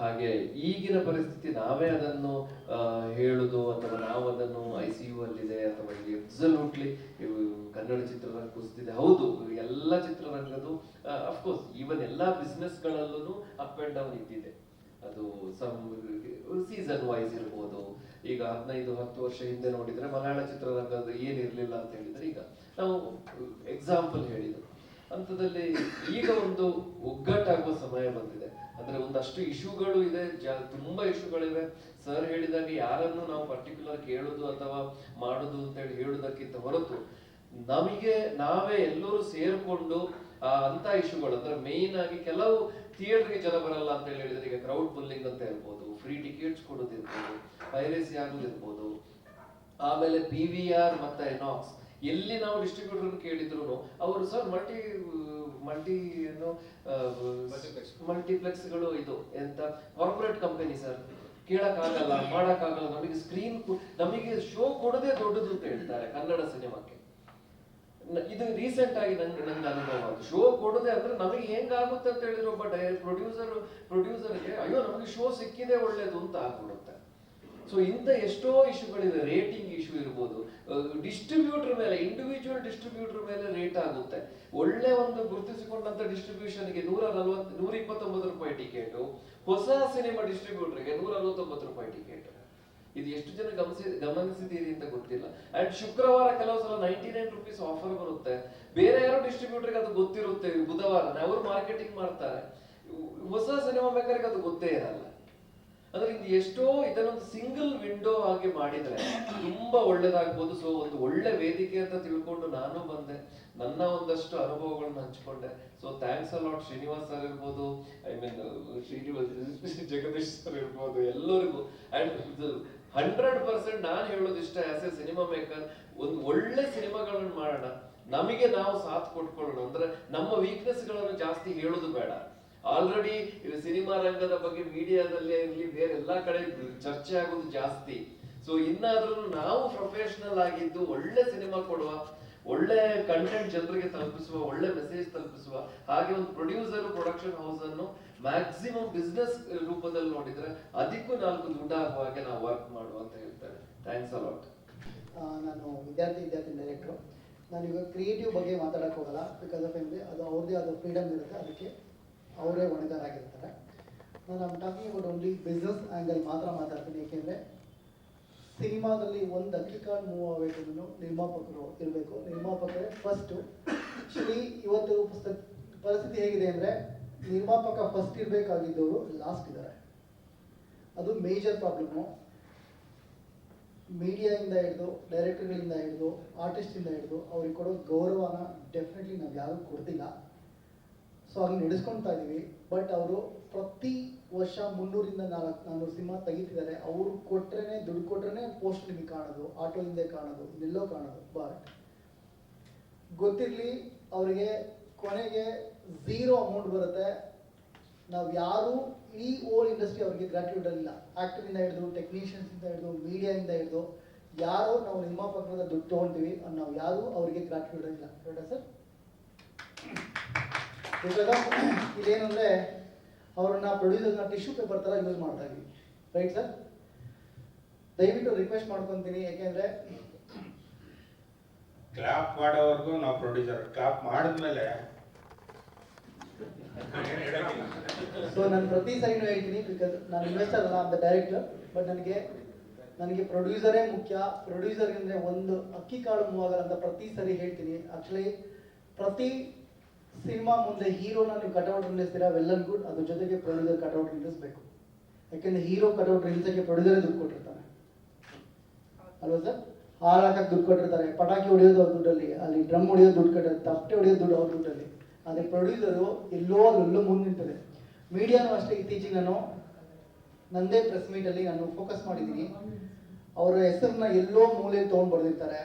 ಹಾಗೆ ಈಗಿನ ಪರಿಸ್ಥಿತಿ ನಾವೇ ಅದನ್ನು ಹೇಳುದು ಅಥವಾ ನಾವು ಅದನ್ನು ಐ ಸಿ ಯು ಅಲ್ಲಿದೆ ಅಥವಾ ಇಲ್ಲಿ ಅಬ್ಸಲ್ಯೂಟ್ಲಿ ಕನ್ನಡ ಚಿತ್ರರಂಗ ಕುಸಿದಿದೆ. ಹೌದು, ಎಲ್ಲ ಚಿತ್ರರಂಗದ್ದು ಅಫ್ಕೋರ್ಸ್ ಈವನ್ ಎಲ್ಲಾ ಬಿಸ್ನೆಸ್ಗಳಲ್ಲೂ ಅಪ್ ಅಂಡ್ ಡೌನ್ ಇದ್ದಿದೆ. ಅದು ಸಮ್ ಸೀಸನ್ ವೈಸ್ ಇರ್ಬೋದು. ಈಗ ಹದಿನೈದು, ಹತ್ತು ವರ್ಷ ಹಿಂದೆ ನೋಡಿದ್ರೆ ಮಲಯಾಳ ಚಿತ್ರರಂಗದ ಏನಿರ್ಲಿಲ್ಲ ಅಂತ ಹೇಳಿದ್ರೆ ಈಗ ನಾವು ಎಕ್ಸಾಂಪಲ್ ಹೇಳಿದ್ರು ಅಂಥದ್ದಲ್ಲಿ ಈಗ ಒಂದು ಒಗ್ಗಟ್ಟಾಗುವ ಸಮಯ ಬಂದಿದೆ. ಅಂದ್ರೆ ಒಂದಷ್ಟು ಇಶ್ಯೂಗಳು ಇದೆ ತುಂಬಾ ಇಶ್ಯೂಗಳಿವೆ. ಸರ್ ಹೇಳಿದಾಗ ಯಾರನ್ನು ನಾವು ಪರ್ಟಿಕ್ಯುಲರ್ ಕೇಳುದು ಅಥವಾ ಮಾಡುದು ಅಂತ ಹೇಳಿ ಹೇಳುದಕ್ಕಿಂತ ಹೊರತು ನಮಗೆ, ನಾವೇ ಎಲ್ಲರೂ ಸೇರ್ಕೊಂಡು ಅಂತ ಇಶ್ಯೂಗಳು. ಅಂದ್ರೆ ಮೇನ್ ಆಗಿ ಕೆಲವು ಥಿಯೇಟರ್ಗೆ ಜನ ಬರಲ್ಲ ಅಂತ ಹೇಳಿ ಹೇಳಿದ್ರೆ ಈಗ ಕ್ರೌಡ್ ಪುಲ್ಲಿಂಗ್ ಅಂತ ಹೇಳ್ಬೋದು ಫ್ರೀ ಟಿಕೆಟ್ಸ್ ಕೊಡೋದಿರ್ಬೋದು ಪೈರೇಸಿ ಆಗೋದಿರ್ಬೋದು ಆಮೇಲೆ ಪಿ ವಿ ಆರ್ ಮತ್ತೆ ಎನಾಕ್ಸ್ ಎಲ್ಲಿ ನಾವು ಡಿಸ್ಟ್ರಿಬ್ಯೂಟರ್ ಕೇಳಿದ್ರು ಅವರು ಸರ್ ಮಲ್ಟಿ ಮಲ್ಟಿ ಏನು ಮಲ್ಟಿಪ್ಲೆಕ್ಸ್ಗಳು ಇದು. ಎಂತ? ಕಾರ್ಪೊರೇಟ್ ಕಂಪನಿ ಸರ್ ಕೇಳಕ್ಕಾಗಲ್ಲ ಮಾಡಕ್ಕಾಗಲ್ಲ. ನಮಗೆ ಸ್ಕ್ರೀನ್ ನಮಗೆ ಶೋ ಕೊಡದೆ ದೊಡ್ಡದು ಅಂತ ಹೇಳ್ತಾರೆ ಕನ್ನಡ ಸಿನಿಮಾಕ್ಕೆ. ಇದು ರೀಸೆಂಟ್ ಆಗಿ ನಂಗೆ ನಂಗೆ ಅನುಭವ ಶೋ ಕೊಡದೆ ಅಂದ್ರೆ ನಮಗೆ ಹೆಂಗಾಗುತ್ತೆ ಅಂತ ಹೇಳಿದ್ರು ಒಬ್ಬ ಡೈರೆಕ್ಟ್ ಪ್ರೊಡ್ಯೂಸರ್ ಪ್ರೊಡ್ಯೂಸರ್ಗೆ ಅಯ್ಯೋ ನಮಗೆ ಶೋ ಸಿಕ್ಕಿದೆ ಒಳ್ಳೇದು ಅಂತ ಆಗ್ಬಿಡುತ್ತೆ. ಸೊ ಇಂಥ ಎಷ್ಟೋ ಇಶ್ಯೂಗಳಿದೆ ರೇಟಿಂಗ್ ಇಶ್ಯೂ ಇರ್ಬೋದು. ಡಿಸ್ಟ್ರಿಬ್ಯೂಟರ್ ಮೇಲೆ ಇಂಡಿವಿಜುವಲ್ ಡಿಸ್ಟ್ರಿಬ್ಯೂಟರ್ ಮೇಲೆ ರೇಟ್ ಆಗುತ್ತೆ. ಒಳ್ಳೆ ಒಂದು ಗುರುತಿಸಿಕೊಂಡಂತ ಡಿಸ್ಟ್ರಿಬ್ಯೂಷನ್ಗೆ ನೂರ ನಲವತ್ತು ನೂರ ಇಪ್ಪತ್ತೊಂಬತ್ತು ರೂಪಾಯಿ ಟಿಕೆಟ್. ಹೊಸ ಸಿನಿಮಾ ಡಿಸ್ಟ್ರಿಬ್ಯೂಟರ್ಗೆ ನೂರ ಅರವತ್ತೊಂಬತ್ತು ರೂಪಾಯಿ ಟಿಕೆಟ್. ಇದು ಎಷ್ಟು ಜನ ಗಮನಿಸಿ, ಗಮನಿಸಿದ್ದೀರಿ ಅಂತ ಗೊತ್ತಿಲ್ಲ. ಅಂಡ್ ಶುಕ್ರವಾರ ಕೆಲವು ಸಲ ನೈಂಟಿ ನೈನ್ ರುಪೀಸ್ ಆಫರ್ ಬರುತ್ತೆ. ಬೇರೆ ಯಾರೋ ಡಿಸ್ಟ್ರಿಬ್ಯೂಟರ್ಗೆ ಅದು ಗೊತ್ತಿರುತ್ತೆ ಬುಧವಾರ ಅವರು ಮಾರ್ಕೆಟಿಂಗ್ ಮಾಡ್ತಾರೆ. ಹೊಸ ಸಿನಿಮಾ ಮೇಕರ್ಗೆ ಅದು ಗೊತ್ತೇ ಇರಲ್ಲ. ಅಂದ್ರೆ ಇದು ಎಷ್ಟೋ ಇದನ್ನೊಂದು ಸಿಂಗಲ್ ವಿಂಡೋ ಆಗಿ ಮಾಡಿದ್ರೆ ತುಂಬಾ ಒಳ್ಳೇದಾಗ್ಬೋದು. ಸೊ ಒಂದು ಒಳ್ಳೆ ವೇದಿಕೆ ಅಂತ ತಿಳ್ಕೊಂಡು ನಾನು ಬಂದೆ. ನನ್ನ ಒಂದಷ್ಟು ಅನುಭವಗಳನ್ನ ಹಂಚ್ಕೊಂಡೆ. So thanks a lot Srinivas sir ಇರ್ಬೋದು. I mean Srinivas, Jagadish sir ಇರ್ಬೋದು ಎಲ್ಲರಿಗೂ. ಅಂಡ್ ಹಂಡ್ರೆಡ್ ಪರ್ಸೆಂಟ್ ನಾನು ಹೇಳೋದಿಷ್ಟ ಆಸ್ ಎ ಸಿನಿಮಾ ಮೇಕರ್ ಒಂದು ಒಳ್ಳೆ ಸಿನಿಮಾಗಳನ್ನು ಮಾಡೋಣ. ನಮಗೆ ನಾವು ಸಾಥ್ ಕೊಟ್ಕೊಳ್ಳೋಣ. ಅಂದ್ರೆ ನಮ್ಮ ವೀಕ್ನೆಸ್ಗಳನ್ನು ಜಾಸ್ತಿ ಹೇಳೋದು ಬೇಡ. ಆಲ್ರೆಡಿ ಸಿನಿಮಾ ರಂಗದ ಬಗ್ಗೆ ಮೀಡಿಯಾದಲ್ಲಿ ಇರಲಿ ಬೇರೆ ಎಲ್ಲಾ ಕಡೆ ಚರ್ಚೆ ಆಗೋದು ಜಾಸ್ತಿ. ಸೊ ಇನ್ನಾದ್ರೂ ನಾವು ಪ್ರೊಫೆಷನಲ್ ಆಗಿದ್ದು ಒಳ್ಳೆ ಸಿನಿಮಾ ಕೊಡುವ, ಒಳ್ಳೆ ಕಂಟೆಂಟ್ ಜನರಿಗೆ ತಲುಪಿಸುವ, ಒಳ್ಳೆ ಮೆಸೇಜ್ ತಲುಪಿಸುವ, ಹಾಗೆ ಒಂದು ಪ್ರೊಡ್ಯೂಸರ್ ಪ್ರೊಡಕ್ಷನ್ ಹೌಸ್ ಅನ್ನು ಮ್ಯಾಕ್ಸಿಮಮ್ ಬಿಸ್ನೆಸ್ ರೂಪದಲ್ಲಿ ನೋಡಿದ್ರೆ ಅದಕ್ಕೂ ನಾಲ್ಕು ದುಡ್ಡ ಆಗುವ ಹಾಗೆ ನಾವು ವರ್ಕ್ ಮಾಡುವ ಅಂತ ಹೇಳ್ತಾರೆ. ಥ್ಯಾಂಕ್ಸ್ ಅಲಾಟ್ ನಾನು ವಿದ್ಯಾರ್ಥಿ ವಿದ್ಯಾರ್ಥಿ ಡೈರೆಕ್ಟ್ರು ನಾನು ಇವಾಗ ಕ್ರಿಯೇಟಿವ್ ಬಗ್ಗೆ ಮಾತಾಡಕ್ಕೆ ಹೋಗಲ್ಲ ಬಿಕಾಸ್ ಆಫ್ ಅದು ಅವ್ರದ್ದೇ ಆದ ಫ್ರೀಡಮ್ ಇರುತ್ತೆ, ಅದಕ್ಕೆ ಅವರೇ ಹೊಣೆಗಾರಾಗಿರ್ತಾರೆ ನಾನು I'm talking about only business angle ಮಾತ್ರ ಮಾತಾಡ್ತೀನಿ, ಏಕೆಂದರೆ ಸಿನಿಮಾದಲ್ಲಿ ಒಂದು ಅಕ್ಕಿ ಕಾರ್ಡ್ ಮೂವ್ ಆಗಬೇಕು ನಿರ್ಮಾಪಕರು ಇರಬೇಕು. ನಿರ್ಮಾಪಕರೇ ಫಸ್ಟು ಆ್ಯಕ್ಚುಲಿ ಇವತ್ತು ಪುಸ್ತಕ ಪರಿಸ್ಥಿತಿ ಹೇಗಿದೆ ಅಂದರೆ ನಿರ್ಮಾಪಕ ಫಸ್ಟ್ ಇರಬೇಕಾಗಿದ್ದವರು ಲಾಸ್ಟ್ ಇದ್ದಾರೆ. ಅದು ಮೇಜರ್ ಪ್ರಾಬ್ಲಮ್ಮು ಮೀಡಿಯಾದಿಂದ ಹಿಡಿದು ಡೈರೆಕ್ಟರ್ಗಳಿಂದ ಹಿಡಿದು ಆರ್ಟಿಸ್ಟಿಂದ ಹಿಡಿದು ಅವ್ರಿಗೆ ಕೊಡೋ ಗೌರವನ ಡೆಫಿನೆಟ್ಲಿ ನಾವು ಯಾರಿಗೂ ಕೊಡ್ತಿಲ್ಲ. ಸೊ ಅಲ್ಲಿ ನಡೆಸ್ಕೊಳ್ತಾ ಇದ್ದೀವಿ ಬಟ್ ಅವರು ಪ್ರತಿ ವರ್ಷ ಮುನ್ನೂರಿಂದ ನಾಲ್ಕು ನಾನ್ನೂರು ಸಿನಿಮಾ ತೆಗಿತಿದ್ದಾರೆ. ಅವರು ಕೊಟ್ರೇನೆ, ದುಡ್ಡು ಕೊಟ್ರೇನೆ ಪೋಸ್ಟ್ ನಿಮಗೆ ಕಾಣೋದು ಆಟೋ ಹಿಂದೆ ಕಾಣೋದು ಇದೆಲ್ಲೋ ಕಾಣೋದು. ಬಟ್ ಗೊತ್ತಿರಲಿ, ಅವರಿಗೆ ಕೊನೆಗೆ ಝೀರೋ ಅಮೌಂಟ್ ಬರುತ್ತೆ. ನಾವು ಯಾರು ಈ ಓಲ್ ಇಂಡಸ್ಟ್ರಿ ಅವ್ರಿಗೆ ಗ್ರಾಟ್ಯೂಡ್ ಇಲ್ಲ ಆಕ್ಟರಿಂದ ಹಿಡಿದು ಟೆಕ್ನಿಷಿಯನ್ಸ್ ಇಂದ ಹಿಡಿದು ಮೀಡಿಯಾದಿಂದ ಹಿಡಿದು, ಯಾರು ನಾವು ನಿರ್ಮಾಪಕರಿಂದ ದುಡ್ಡು ತೊಗೊಳ್ತೀವಿ ಅದ್ ನಾವು ಯಾರು ಅವರಿಗೆ ಗ್ರಾಟ್ಯೂಡ್ ಇಲ್ಲ ಸರ್? ಇವಾಗ ಇದೇನಂದ್ರೆ ಅವ್ರನ್ನ ಪ್ರೊಡ್ಯೂಸರ್ನ ಟಿಶ್ಯೂ ಪೇಪರ್ ತರ ಯೂಸ್ ಮಾಡ್ತಾ ಇದ್ವಿ. ರೈಟ್ ಸರ್ ದಯವಿಟ್ಟು ರಿಕ್ವೆಸ್ಟ್ ಮಾಡ್ಕೊತೀನಿ ಯಾಕೆಂದ್ರೆ ಕ್ಲಾಪ್ ಮಾಡೋವರೆಗೂ ನಾವು ಪ್ರೊಡ್ಯೂಸರ್ ಕ್ಲಾಪ್ ಮಾಡಿದ್ಮೇಲೆ ಸೊ ನಾನು ಪ್ರತಿ ಸೈನು ಹೇಳ್ತೀನಿ ಬಿಕಾಸ್ ನಾನು ಇನ್ವೆಸ್ಟರ್ ಅಲ್ಲ ಅಂತ ಡೈರೆಕ್ಟರ್ ಬಟ್ ನನಗೆ ನನಗೆ ಪ್ರೊಡ್ಯೂಸರೇ ಮುಖ್ಯ. ಪ್ರೊಡ್ಯೂಸರ್ ಅಂದರೆ ಒಂದು ಅಕ್ಕಿ ಕಾಳು ಮೂವಾಗಲ್ಲ ಅಂತ ಪ್ರತಿ ಸರಿ ಹೇಳ್ತೀನಿ. ಆ್ಯಕ್ಚುಲಿ ಪ್ರತಿ ಸಿನಿಮಾ ಮುಂದೆ ಹೀರೋನ ನೀವು ಕಟೌಟ್ ನಿಲ್ಲಿಸ್ತೀರಾ? ವೆಲ್ ಅಂಡ್ ಗುಡ್ ಅದ್ರ ಜೊತೆಗೆ ಪ್ರೊಡ್ಯೂಸರ್ ಕಟೌಟ್ ನಿಲ್ಲಿಸ್ಬೇಕು. ಯಾಕೆಂದ್ರೆ ಹೀರೋ ಕಟೌಟ್ ನಿಲ್ಲಿಸಕ್ಕೆ ಪ್ರೊಡ್ಯೂಸರ್ ದುಡ್ಡು ಕೊಟ್ಟಿರ್ತಾರೆ ಅಲ್ವಾ ಸರ್ ಹಾಲು ಹಾಕಕ್ಕೆ ದುಡ್ಡು ಕೊಟ್ಟಿರ್ತಾರೆ. ಪಟಾಕಿ ಹೊಡೆಯೋದು ಅವ್ರ ದುಡ್ಡಲ್ಲಿ, ಅಲ್ಲಿ ಡ್ರಮ್ ಹೊಡೆಯೋದು ದುಡ್ಡು ಕಟ್ಟಿರ್ತಾರೆ ತಪ್ಪೆ ಹೊಡೆಯೋದು ದುಡ್ಡು ಅವ್ರ ದುಡ್ಡಲ್ಲಿ. ಅದೇ ಪ್ರೊಡ್ಯೂಸರು ಎಲ್ಲೋ ಅಲ್ಲೆಲ್ಲೋ ಮುಂದೆ ನಿಂತಿದೆ. ಮೀಡಿಯಾನು ಅಷ್ಟೇ ಇತ್ತೀಚೆಗೆ ನಾನು ನಂದೇ ಪ್ರೆಸ್ ಮೀಟಲ್ಲಿ ನಾನು ಫೋಕಸ್ ಮಾಡಿದ್ದೀನಿ. ಅವರ ಹೆಸರನ್ನ ಎಲ್ಲೋ ಮೂಲೆ ತೊಗೊಂಡು ಬರೆದಿರ್ತಾರೆ.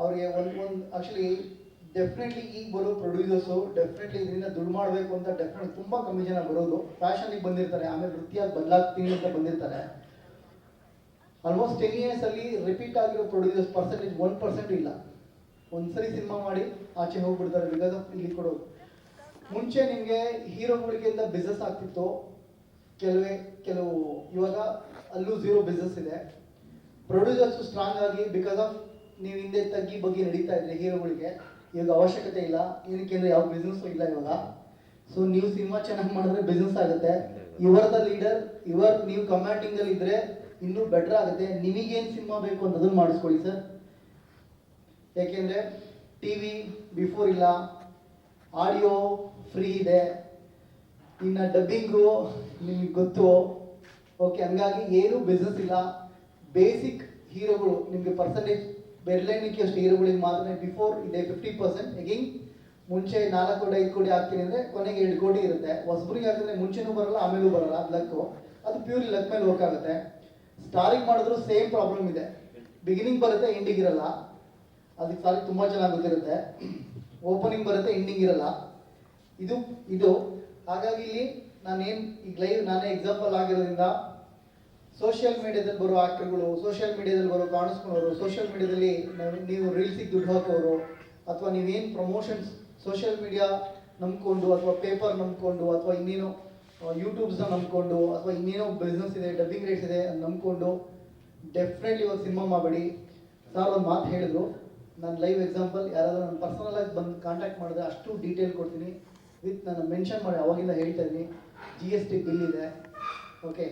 ಅವ್ರಿಗೆ ಒಂದು ಒಂದು ಆಕ್ಚುಲಿ ಡೆಫಿನೆಟ್ಲಿ ಈಗ ಬರೋ ಪ್ರೊಡ್ಯೂಸರ್ಸು ಡೆಫಿನೆಟ್ಲಿ ಇದರಿಂದ ದುಡ್ಡು ಮಾಡಬೇಕು ಅಂತ ಡೆಫಿನೆಟ್ ತುಂಬ ಕಮ್ಮಿ ಜನ ಬರೋದು. ಫ್ಯಾಷನಿಗೆ ಬಂದಿರ್ತಾರೆ, ಆಮೇಲೆ ವೃತ್ತಿಯಾಗಿ ಬದಲಾಗ್ತೀನಿ ಅಂತ ಬಂದಿರ್ತಾರೆ. ಆಲ್ಮೋಸ್ಟ್ ಟೆನ್ ಇಯರ್ಸ್ ಅಲ್ಲಿ ರಿಪೀಟ್ ಆಗಿರೋ ಪ್ರೊಡ್ಯೂಸರ್ಸ್ ಪರ್ಸೆಂಟೇಜ್ ಒನ್ ಪರ್ಸೆಂಟ್ ಇಲ್ಲ. ಒಂದ್ಸರಿ ಸಿನಿಮಾ ಮಾಡಿ ಆಚೆ ಹೋಗ್ಬಿಡ್ತಾರೆ ಬಿಕಾಸ್ ಆಫ್ ಇಲ್ಲಿ ಕೊಡೋದು ಮುಂಚೆ ನಿಮಗೆ ಹೀರೋಗಳಿಗಿಂತ ಬಿಸ್ನೆಸ್ ಆಗ್ತಿತ್ತು. ಕೆಲವೇ, ಕೆಲವು, ಇವಾಗ ಅಲ್ಲೂ ಝೀರೋ ಬಿಸ್ನೆಸ್ ಇದೆ. ಪ್ರೊಡ್ಯೂಸರ್ಸು ಸ್ಟ್ರಾಂಗ್ ಆಗಿ ಬಿಕಾಸ್ ಆಫ್ ನೀವು ಹಿಂದೆ ತಗ್ಗಿ ಬಗ್ಗೆ ನಡೀತಾ ಇದ್ರೆ ಹೀರೋಗಳಿಗೆ ಇವಾಗ ಅವಶ್ಯಕತೆ ಇಲ್ಲ, ಇದಕ್ಕೆ ಯಾವ ಬಿಸ್ನೆಸ್ ಇಲ್ಲ ಇವಾಗ. ಸೊ ನೀವು ಸಿನಿಮಾ ಚೆನ್ನಾಗಿ ಮಾಡಿದ್ರೆ ಬಿಸ್ನೆಸ್ ಆಗುತ್ತೆ. ಇವರ್ ದ ಲೀಡರ್ ಇವರ್ ನೀವು ಕಮಾಂಡಿಂಗ್ ಅಲ್ಲಿ ಇದ್ರೆ ಇನ್ನೂ ಬೆಟರ್ ಆಗುತ್ತೆ. ನಿಮಗೇನು ಸಿನಿಮಾ ಬೇಕು ಅಂತ ಅದನ್ನ ಮಾಡಿಸ್ಕೊಳ್ಳಿ ಸರ್ ಯಾಕೆಂದ್ರೆ ಟಿವಿ ಬಿಫೋರ್ ಇಲ್ಲ ಆಡಿಯೋ ಫ್ರೀ ಇದೆ. ಇನ್ನು ಡಬ್ಬಿಂಗು ನಿಮಗೆ ಗೊತ್ತು. ಓಕೆ ಹಂಗಾಗಿ ಏನು ಬಿಸ್ನೆಸ್ ಇಲ್ಲ. ಬೇಸಿಕ್ ಹೀರೋಗಳು, ನಿಮಗೆ ಪರ್ಸೆಂಟೇಜ್ ಬೆರ್ಲೈನಿಕ್ಕೆ ಅಷ್ಟು ಹೀರೋಗಳಿಗೆ ಮಾತ್ರ ಬಿಫೋರ್ ಇದೆ ಫಿಫ್ಟಿ ಪರ್ಸೆಂಟ್ ಎಗಿಂಗ್ ಮುಂಚೆ ನಾಲ್ಕು ಕೋಟಿ, ಐದು ಕೋಟಿ ಹಾಕ್ತೀನಿ ಅಂದರೆ ಕೊನೆಗೆ ಎರಡು ಕೋಟಿ ಇರುತ್ತೆ. ಹೊಸಬ್ರಿಗೆ ಹಾಕಿದ್ರೆ ಮುಂಚೆನೂ ಬರಲ್ಲ, ಆಮೇಲೂ ಬರಲ್ಲ. ಲಕ್ಕು ಅದು ಪ್ಯೂರ್ ಲಕ್ ಮೇಲೆ ವರ್ಕ್ ಆಗುತ್ತೆ. ಸ್ಟಾರಿಂಗ್ ಮಾಡಿದ್ರು ಸೇಮ್ ಪ್ರಾಬ್ಲಮ್ ಇದೆ. ಬಿಗಿನಿಂಗ್ ಬರುತ್ತೆ ಎಂಡಿಂಗ್ ಇರಲ್ಲ. ಅದಕ್ಕೆ ಸಾರಿ ತುಂಬ ಚೆನ್ನಾಗಿ ಗೊತ್ತಿರುತ್ತೆ. ಓಪನಿಂಗ್ ಬರುತ್ತೆ ಎಂಡಿಂಗ್ ಇರಲ್ಲ. ಇದು ಇದು. ಹಾಗಾಗಿ ಇಲ್ಲಿ ನಾನೇನು, ಈಗ ಲೈವ್ ನಾನೇ ಎಕ್ಸಾಂಪಲ್ ಆಗಿರೋದ್ರಿಂದ ಸೋಷಿಯಲ್ ಮೀಡಿಯಾದಲ್ಲಿ ಬರೋ ಆಕ್ಟರ್ಗಳು ಸೋಷಿಯಲ್ ಮೀಡಿಯಾದಲ್ಲಿ ಬರೋ ಕಾಣಿಸ್ಕೊಳ್ಳೋರು ಸೋಷಿಯಲ್ ಮೀಡಿಯಾದಲ್ಲಿ ನೀವು ರೀಲ್ಸಿಗೆ ದುಡ್ಡು ಹಾಕೋರು, ಅಥವಾ ನೀವೇನು ಪ್ರಮೋಷನ್ಸ್ ಸೋಷಿಯಲ್ ಮೀಡಿಯಾ ನಂಬ್ಕೊಂಡು, ಅಥವಾ ಪೇಪರ್ ನಂಬ್ಕೊಂಡು, ಅಥವಾ ಇನ್ನೇನೋ ಯೂಟ್ಯೂಬ್ಸ್ನ ನಂಬ್ಕೊಂಡು, ಅಥವಾ ಇನ್ನೇನೋ ಬಿಸ್ನೆಸ್ ಇದೆ ಡಬ್ಬಿಂಗ್ ರೇಟ್ಸ್ ಇದೆ ಅಂತ ನಂಬ್ಕೊಂಡು ಡೆಫಿನೆಟ್ಲಿ ಒಂದು ಸಿನಿಮಾ ಮಾಡಬೇಡಿ. ಸರ್ ಒಂದು ಮಾತು ಹೇಳಿದ್ರು. ನಾನು ಲೈವ್ ಎಕ್ಸಾಂಪಲ್ ಯಾರಾದರೂ ನನ್ನ ಪರ್ಸನಲ್ ಆಗಿ ಬಂದು ಕಾಂಟ್ಯಾಕ್ಟ್ ಮಾಡಿದ್ರೆ ಅಷ್ಟು ಡೀಟೇಲ್ ಕೊಡ್ತೀನಿ. ವಿತ್ ನಾನು ಮೆನ್ಷನ್ ಮಾಡಿ, ಅವಾಗಿಂದ ಹೇಳ್ತಾ ಇದ್ದೀನಿ. ಜಿ ಎಸ್ ಟಿ ಬಿಲ್ ಇದೆ. ಓಕೆ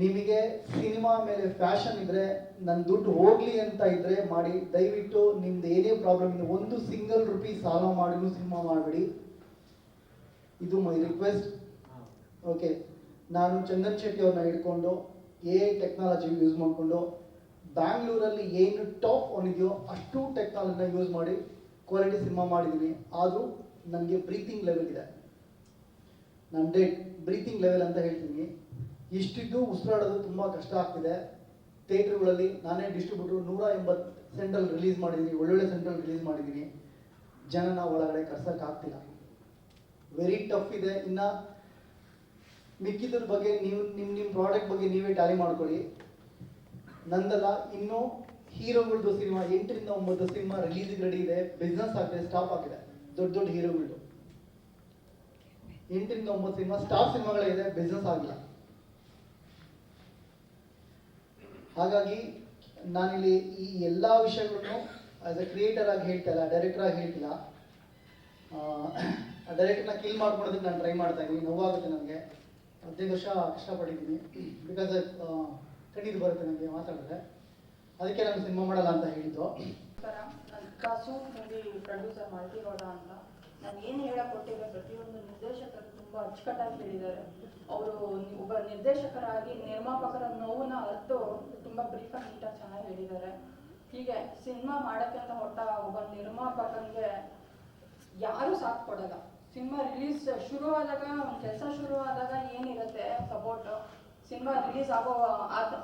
ನಿಮಗೆ ಸಿನಿಮಾ ಮೇಲೆ ಫ್ಯಾಷನ್ ಇದ್ರೆ ನನ್ನ ದುಡ್ಡು ಹೋಗ್ಲಿ ಅಂತ ಇದ್ರೆ ಮಾಡಿ, ದಯವಿಟ್ಟು ನಿಮ್ದು ಏನೇ ಪ್ರಾಬ್ಲಮ್ ಇದೆ ಒಂದು ಸಿಂಗಲ್ ರುಪಿ ಸಾಲ ಮಾಡಿದ್ರು ಸಿನಿಮಾ ಮಾಡಬೇಡಿ. ಇದು ಮೈ ರಿಕ್ವೆಸ್ಟ್ ಓಕೆ ನಾನು ಚಂದನ್ ಶೆಟ್ಟಿ ಅವ್ರನ್ನ ಹಿಡ್ಕೊಂಡು ಎ ಟೆಕ್ನಾಲಜಿ ಯೂಸ್ ಮಾಡಿಕೊಂಡು ಬ್ಯಾಂಗ್ಳೂರಲ್ಲಿ ಏನು ಟಾಪ್ ಇದೆಯೋ ಅಷ್ಟು ಟೆಕ್ನಾಲಜಿನ ಯೂಸ್ ಮಾಡಿ ಕ್ವಾಲಿಟಿ ಸಿನಿಮಾ ಮಾಡಿದ್ದೀನಿ ಆದರೂ ನನಗೆ ಬ್ರೀತಿಂಗ್ ಲೆವೆಲ್ ಇದೆ. ನನ್ನ ಡೇಟ್ ಬ್ರೀತಿಂಗ್ ಲೆವೆಲ್ ಅಂತ ಹೇಳ್ತೀನಿ. ಇಷ್ಟಿದ್ದು ಉಸಿರಾಡೋದು ತುಂಬ ಕಷ್ಟ ಆಗ್ತಿದೆ. ಥಿಯೇಟ್ರ್ಗಳಲ್ಲಿ ನಾನೇ ಡಿಸ್ಟ್ರಿಬ್ಯೂಟರ್ ನೂರ ಎಂಬತ್ತು ಸೆಂಟ್ರಲ್ ರಿಲೀಸ್ ಮಾಡಿದ್ದೀನಿ ಒಳ್ಳೊಳ್ಳೆ ಸೆಂಟ್ರಲ್ ರಿಲೀಸ್ ಮಾಡಿದ್ದೀನಿ ಜನನ ಒಳಗಡೆ ಕರ್ಸೋಕ್ಕಾಗ್ತಿಲ್ಲ ವೆರಿ ಟಫ್ ಇದೆ. ಇನ್ನು ಮಿಕ್ಕಿದ್ರ ಬಗ್ಗೆ ನೀವು ನಿಮ್ಮ ನಿಮ್ಮ ಪ್ರಾಡಕ್ಟ್ ಬಗ್ಗೆ ನೀವೇ ಟ್ಯಾಲಿ ಮಾಡ್ಕೊಳ್ಳಿ. ನಂದಲ್ಲ, ಇನ್ನು ಹೀರೋಗಳ್ದು ಸಿನಿಮಾ, ಎಂಟರಿಂದ ಒಂಬತ್ತು ಸಿನಿಮಾ ರಿಲೀಸಿಗೆ ರೆಡಿ ಇದೆ. ಬಿಸ್ನೆಸ್ ಆಗಿದೆ ಸ್ಟಾಪ್ ಆಗಿದೆ ದೊಡ್ಡ ದೊಡ್ಡ ಹೀರೋಗಳ್ದು. ಎಂಟರಿಂದ ಒಂಬತ್ತು ಸಿನಿಮಾ ಸ್ಟಾರ್ ಸಿನಿಮಾಗಳಿದೆ ಬಿಸ್ನೆಸ್ ಆಗಿಲ್ಲ. ಹಾಗಾಗಿ ನಾನಿಲ್ಲಿ ಈ ಎಲ್ಲ ವಿಷಯಗಳನ್ನು ಆಸ್ ಅ ಕ್ರಿಯೇಟರ್ ಆಗಿ ಹೇಳ್ತಾ ಇಲ್ಲ ಡೈರೆಕ್ಟರ್ ಆಗಿ ಹೇಳ್ತಿಲ್ಲ. ಡೈರೆಕ್ಟರ್ನ ಕಿಲ್ ಮಾಡ್ಕೊಡೋದಕ್ಕೆ ನಾನು ಟ್ರೈ ಮಾಡ್ತಾ ಇದ್ದೀನಿ ನೋವಾಗುತ್ತೆ ನನಗೆ. ಹದಿನೈದು ವರ್ಷ ಕಷ್ಟಪಟ್ಟಿದ್ದೀನಿ. ಬಿಕಾಸ್ ಕಣ್ಣೀರು ಬರುತ್ತೆ ನನಗೆ ಮಾತಾಡಿದ್ರೆ. ಅದಕ್ಕೆ ನಾನು ಸಿನಿಮಾ ಮಾಡಲ್ಲ ಅಂತ ಹೇಳಿದ್ದು. ಪ್ರೊಡ್ಯೂಸರ್ ಮಾಡ್ತಿರೋದ ಅಂತ. ನಾನು ಏನು ಹೇಳಕ್ ಕೊಟ್ಟಿದ್ದೆ ಪ್ರತಿಯೊಂದು ನಿರ್ದೇಶಕರು ತುಂಬ ಅಚ್ಚುಕಟ್ಟಾಗಿ ಹೇಳಿದ್ದಾರೆ. ಅವರು ಒಬ್ಬ ನಿರ್ದೇಶಕರಾಗಿ ನಿರ್ಮಾಪಕರ ನೋವನ್ನ ಅರ್ತು ತುಂಬ ಬ್ರೀಫಾಗಿ ನೀಟಾಗಿ ಚೆನ್ನಾಗಿ ಹೇಳಿದ್ದಾರೆ. ಹೀಗೆ ಸಿನಿಮಾ ಮಾಡೋಕ್ಕೆ ಅಂತ ಹೊರಟ ಒಬ್ಬ ನಿರ್ಮಾಪಕನಿಗೆ ಯಾರೂ ಸಾಥ್ ಕೊಡಲ್ಲ. ಸಿನಿಮಾ ರಿಲೀಸ್ ಶುರು ಆದಾಗ ಒಂದು ಕೆಲಸ ಶುರು ಆದಾಗ ಏನಿರುತ್ತೆ ಸಪೋರ್ಟ್ ಸಿನಿಮಾ ರಿಲೀಸ್ ಆಗೋ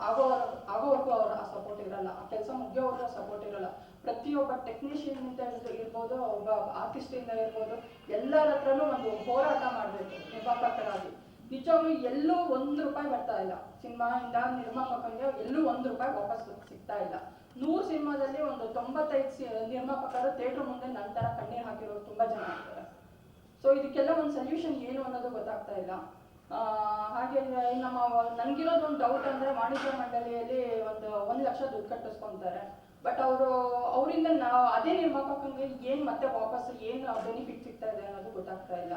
ಆಗೋ, ಆಗೋವರೆಗೂ ಅವರ ಸಪೋರ್ಟ್ ಇರಲ್ಲ. ಆ ಕೆಲಸ ಮುಗಿಯೋವರೆಗೂ ಸಪೋರ್ಟ್ ಇರಲ್ಲ. ಪ್ರತಿಯೊಬ್ಬ ಟೆಕ್ನಿಷಿಯನ್ ಅಂತ ಇರ್ಬೋದು, ಒಬ್ಬ ಆರ್ಟಿಸ್ಟ್ ಇಂದ ಇರ್ಬೋದು, ಎಲ್ಲರ ಹತ್ರನೂ ಒಂದು ಹೋರಾಟ ಮಾಡಬೇಕು, ನಿರ್ಮಾಪಕರಾಗಿ. ನಿಜವಾಗ್ಲೂ ಎಲ್ಲೂ ಒಂದು ರೂಪಾಯಿ ಬರ್ತಾ ಇಲ್ಲ. ಸಿನಿಮಾಯಿಂದ ನಿರ್ಮಾಪಕರಿಗೆ ಎಲ್ಲೂ ಒಂದು ರೂಪಾಯಿ ವಾಪಸ್ ಸಿಗ್ತಾ ಇಲ್ಲ. ನೂರು ಸಿನಿಮಾದಲ್ಲಿ ಒಂದು ತೊಂಬತ್ತೈದು ನಿರ್ಮಾಪಕರು ಥಿಯೇಟರ್ ಮುಂದೆ ನಂತರ ಕಣ್ಣೀರು ಹಾಕಿರೋರು ತುಂಬಾ ಜನ ಆಗ್ತಾರೆ ಸೊ ಇದಕ್ಕೆಲ್ಲ ಒಂದು ಸೊಲ್ಯೂಷನ್ ಏನು ಅನ್ನೋದು ಗೊತ್ತಾಗ್ತಾ ಇಲ್ಲ. ಹಾಗೆ ನಮ್ಮ, ನನ್ಗಿರೋದು ಒಂದು ಡೌಟ್ ಅಂದ್ರೆ ವಾಣಿಜ್ಯ ಮಂಡಳಿಯಲ್ಲಿ ಒಂದು ಒಂದು ಲಕ್ಷ ದುಡ್ಡು ಕಟ್ಟಿಸ್ಕೊಂತಾರೆ. ಬಟ್ ಅವರು ಅವರಿಂದ ನಾವು ಅದೇ ನಿರ್ಮಾಪಕಂಗೆ ಏನು ಮತ್ತೆ ವಾಪಸ್ ಏನು ಬೆನಿಫಿಟ್ ಸಿಗ್ತಾ ಇದೆ ಅನ್ನೋದು ಗೊತ್ತಾಗ್ತಾ ಇಲ್ಲ.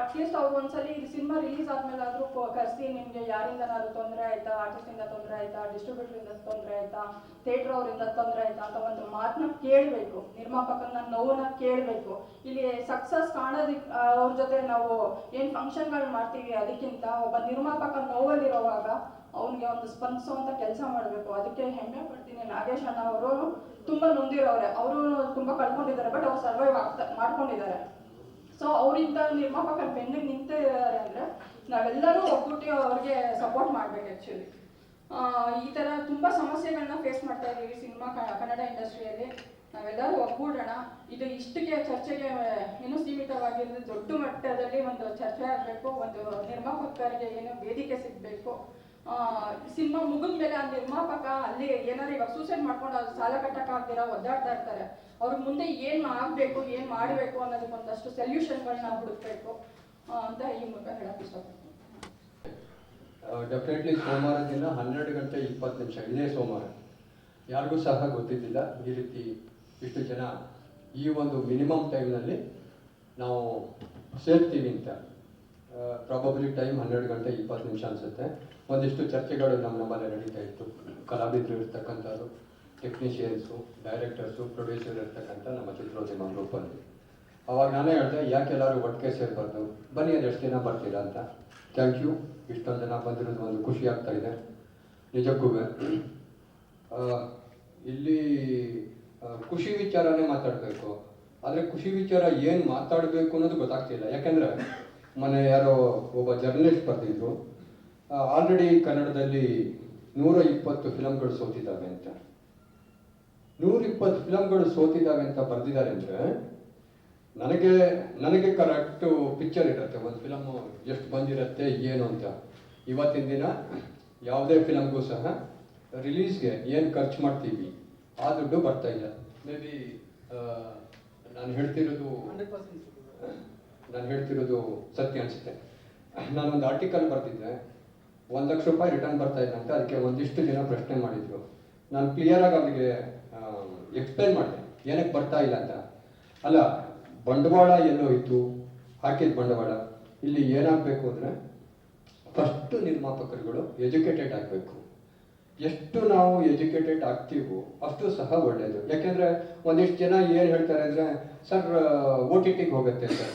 ಅಟ್ಲೀಸ್ಟ್ ಅವ್ರು ಒಂದ್ಸಲಿ ಸಿನಿಮಾ ರಿಲೀಸ್ ಆದ್ಮೇಲೆ ಆದ್ರೂ ಕರೆಸಿ ನಿಮ್ಗೆ ಯಾರಿಂದನಾದ್ರು ತೊಂದರೆ ಆಯ್ತಾ? ಆರ್ಟಿಸ್ಟಿಂದ ತೊಂದರೆ ಆಯ್ತಾ? ಡಿಸ್ಟ್ರಿಬ್ಯೂಟರ್ ಇಂದ ತೊಂದರೆ ಆಯ್ತಾ? ಥಿಯೇಟರ್ ಅವರಿಂದ ತೊಂದರೆ ಆಯ್ತಾ ಅಂತ ಒಂದು ಮಾತನ್ನ ಕೇಳಬೇಕು. ನಿರ್ಮಾಪಕನ ನೋವನ್ನ ಕೇಳಬೇಕು. ಇಲ್ಲಿ ಸಕ್ಸಸ್ ಕಾಣೋದಿಕ್ ಆ, ಅವ್ರ ಜೊತೆ ನಾವು ಏನು ಫಂಕ್ಷನ್ಗಳು ಮಾಡ್ತೀವಿ ಅದಕ್ಕಿಂತ ಒಬ್ಬ ನಿರ್ಮಾಪಕ ನೋವಲ್ಲಿರುವಾಗ ಅವ್ನಿಗೆ ಒಂದು ಸ್ಪಂದಿಸುವಂತ ಕೆಲಸ ಮಾಡಬೇಕು. ಅದಕ್ಕೆ ಹೆಮ್ಮೆ ಪಡ್ತೀನಿ. ನಾಗೇಶ್ ಅಣ್ಣ ಅವರು ತುಂಬಾ ನೊಂದಿರೋರೆ. ಅವರು ತುಂಬಾ ಕಳ್ಕೊಂಡಿದ್ದಾರೆ ಬಟ್ ಅವ್ರು ಸರ್ವೈವ್ ಆಗ್ತಾ ಮಾಡ್ಕೊಂಡಿದ್ದಾರೆ. ಸೊ ಅವರಿಂದ ನಿರ್ಮಾಪಕರ ಬೆನ್ನಿಗೆ ನಿಂತಿದ್ದಾರೆ ಅಂದ್ರೆ ನಾವೆಲ್ಲರೂ ಒಗ್ಗೂಟಿ ಅವ್ರಿಗೆ ಸಪೋರ್ಟ್ ಮಾಡ್ಬೇಕು ಆಕ್ಚುಲಿ ಈ ತರ ತುಂಬಾ ಸಮಸ್ಯೆಗಳನ್ನ ಫೇಸ್ ಮಾಡ್ತಾ ಇದೀವಿ ಸಿನಿಮಾ ಕನ್ನಡ ಇಂಡಸ್ಟ್ರಿಯಲ್ಲಿ. ನಾವೆಲ್ಲರೂ ಒಗ್ಗೂಡೋಣ. ಇದು ಇಷ್ಟಕ್ಕೆ ಚರ್ಚೆಗೆ ಏನು ಸೀಮಿತವಾಗಿರೋದು ದೊಡ್ಡ ಮಟ್ಟದಲ್ಲಿ ಒಂದು ಚರ್ಚೆ ಆಗಬೇಕು. ಒಂದು ನಿರ್ಮಾಪಕರಿಗೆ ಏನು ವೇದಿಕೆ ಸಿಗಬೇಕು. ಸಿನಿಮಾ ಮುಗಿದ ಮೇಲೆ ಆ ನಿರ್ಮಾಪಕ ಅಲ್ಲಿ ಏನಾರು ಇವಾಗ ಸೂಸೈಡ್ ಮಾಡ್ಕೊಂಡು ಅದು ಸಾಲ ಕಟ್ಟಕ್ಕಾಗ್ದಿರ ಒದ್ದಾಡ್ತಾ ಇರ್ತಾರೆ. ಅವ್ರ ಮುಂದೆ ಏನ್ ಆಗ್ಬೇಕು, ಏನ್ ಮಾಡಬೇಕು ಅನ್ನೋದಕ್ಕೆ ಒಂದಷ್ಟು ಸೊಲ್ಯೂಷನ್ಗಳನ್ನ ಹುಡುಕ್ಬೇಕು ಅಂತ ಈ ಮೂಲಕ ಹೇಳಕ್ ಇಷ್ಟಪಡ್ತೀನಿ. ಡೆಫಿನೆಟ್ಲಿ ಸೋಮವಾರ ದಿನ ಹನ್ನೆರಡು ಗಂಟೆ ಇಪ್ಪತ್ತು ನಿಮಿಷ ಇದೇ ಸೋಮವಾರ. ಯಾರಿಗೂ ಸಹ ಗೊತ್ತಿದ್ದಿಲ್ಲ, ಈ ರೀತಿ ಇಷ್ಟು ಜನ ಈ ಒಂದು ಮಿನಿಮಮ್ ಟೈಮ್ನಲ್ಲಿ ನಾವು ಸೇರ್ತೀವಿ ಅಂತ. ಪ್ರಾಬಬ್ಲಿ ಟೈಮ್ ಹನ್ನೆರಡು ಗಂಟೆ ಇಪ್ಪತ್ತು ನಿಮಿಷ ಅನಿಸುತ್ತೆ. ಒಂದಿಷ್ಟು ಚರ್ಚೆಗಳು ನಮ್ಮ ನಮ್ಮಲ್ಲೇ ನಡೀತಾ ಇತ್ತು. ಕಲಾವಿದರು ಇರ್ತಕ್ಕಂಥವ್ರು ಟೆಕ್ನಿಷಿಯನ್ಸು ಡೈರೆಕ್ಟರ್ಸು ಪ್ರೊಡ್ಯೂಸರ್ ಇರ್ತಕ್ಕಂಥ ನಮ್ಮ ಚಿತ್ರೋದ್ಯಮ ಗ್ರೂಪಲ್ಲಿ ಅವಾಗ ನಾನೇ ಹೇಳಿದೆ, ಯಾಕೆ ಎಲ್ಲರೂ ಒಟ್ಟಿಗೆ ಸೇರಬಾರ್ದು? ಬನ್ನಿ ಅದು ಎಷ್ಟು ದಿನ ಬರ್ತೀರಾ ಅಂತ. ಥ್ಯಾಂಕ್ ಯು ಇಷ್ಟೊಂದು ಜನ ಬಂದಿರೋದು ಒಂದು ಖುಷಿ ಆಗ್ತಾ ಇದೆ. ನಿಜಕ್ಕೂ. ಇಲ್ಲಿ ಖುಷಿ ವಿಚಾರನೇ ಮಾತಾಡಬೇಕು. ಆದರೆ ಖುಷಿ ವಿಚಾರ ಏನು ಮಾತಾಡಬೇಕು ಅನ್ನೋದು ಗೊತ್ತಾಗ್ತಿಲ್ಲ. ಯಾಕೆಂದ್ರೆ ಮೊನ್ನೆ ಯಾರೋ ಒಬ್ಬ ಜರ್ನಲಿಸ್ಟ್ ಬರೆದಿದ್ರು. ಆಲ್ರೆಡಿ ಕನ್ನಡದಲ್ಲಿ ನೂರ ಇಪ್ಪತ್ತು ಫಿಲಮ್ಗಳು ಸೋತಿದ್ದಾವೆ ಅಂತ. ನೂರ ಇಪ್ಪತ್ತು ಫಿಲಮ್ಗಳು ಸೋತಿದ್ದಾವೆ ಅಂತ ಬರೆದಿದ್ದಾರೆ ಅಂದರೆ ನನಗೆ ನನಗೆ ಕರೆಕ್ಟ್ ಪಿಕ್ಚರ್ ಇರುತ್ತೆ. ಒಂದು ಫಿಲಮ್ ಎಷ್ಟು ಬಂದಿರತ್ತೆ ಏನು ಅಂತ. ಇವತ್ತಿನ ದಿನ ಯಾವುದೇ ಫಿಲಮ್ಗೂ ಸಹ ರಿಲೀಸ್ಗೆ ಏನು ಖರ್ಚು ಮಾಡ್ತೀವಿ ಆ ದುಡ್ಡು ಬರ್ತಾ ಇಲ್ಲ. ಮೇ ಬಿ ನಾನು ಹೇಳ್ತಿರೋದು ಹಂಡ್ರೆಡ್ ಪರ್ಸೆಂಟ್ ನಾನು ಹೇಳ್ತಿರೋದು ಸತ್ಯ ಅನಿಸುತ್ತೆ. ನಾನೊಂದು ಆರ್ಟಿಕಲ್ ಬರ್ತಿದ್ದೆ ಒಂದು ಲಕ್ಷ ರೂಪಾಯಿ ರಿಟರ್ನ್ ಬರ್ತಾ ಇದ್ದಂತೆ ಅದಕ್ಕೆ ಒಂದಿಷ್ಟು ಜನ ಪ್ರಶ್ನೆ ಮಾಡಿದ್ರು. ನಾನು ಕ್ಲಿಯರಾಗಿ ಅವರಿಗೆ ಎಕ್ಸ್ಪ್ಲೈನ್ ಮಾಡಿದೆ. ಏನಕ್ಕೆ ಬರ್ತಾ ಇಲ್ಲ ಅಂತ. ಅಲ್ಲ, ಬಂಡವಾಳ ಎಲ್ಲೋ ಇತ್ತು. ಹಾಕಿದ ಬಂಡವಾಳ. ಇಲ್ಲಿ ಏನಾಗಬೇಕು ಅಂದರೆ ಫಸ್ಟ್ ನಿರ್ಮಾಪಕರುಗಳು ಎಜುಕೇಟೆಡ್ ಆಗಬೇಕು. ಎಷ್ಟು ನಾವು ಎಜುಕೇಟೆಡ್ ಆಗ್ತೀವೋ ಅಷ್ಟು ಸಹ ಒಳ್ಳೆಯದು ಯಾಕೆಂದರೆ ಒಂದಿಷ್ಟು ಜನ ಏನು ಹೇಳ್ತಾರೆ ಅಂದರೆ, ಸರ್ ಓ ಟಿ ಟಿಗೆ ಹೋಗುತ್ತೆ ಸರ್.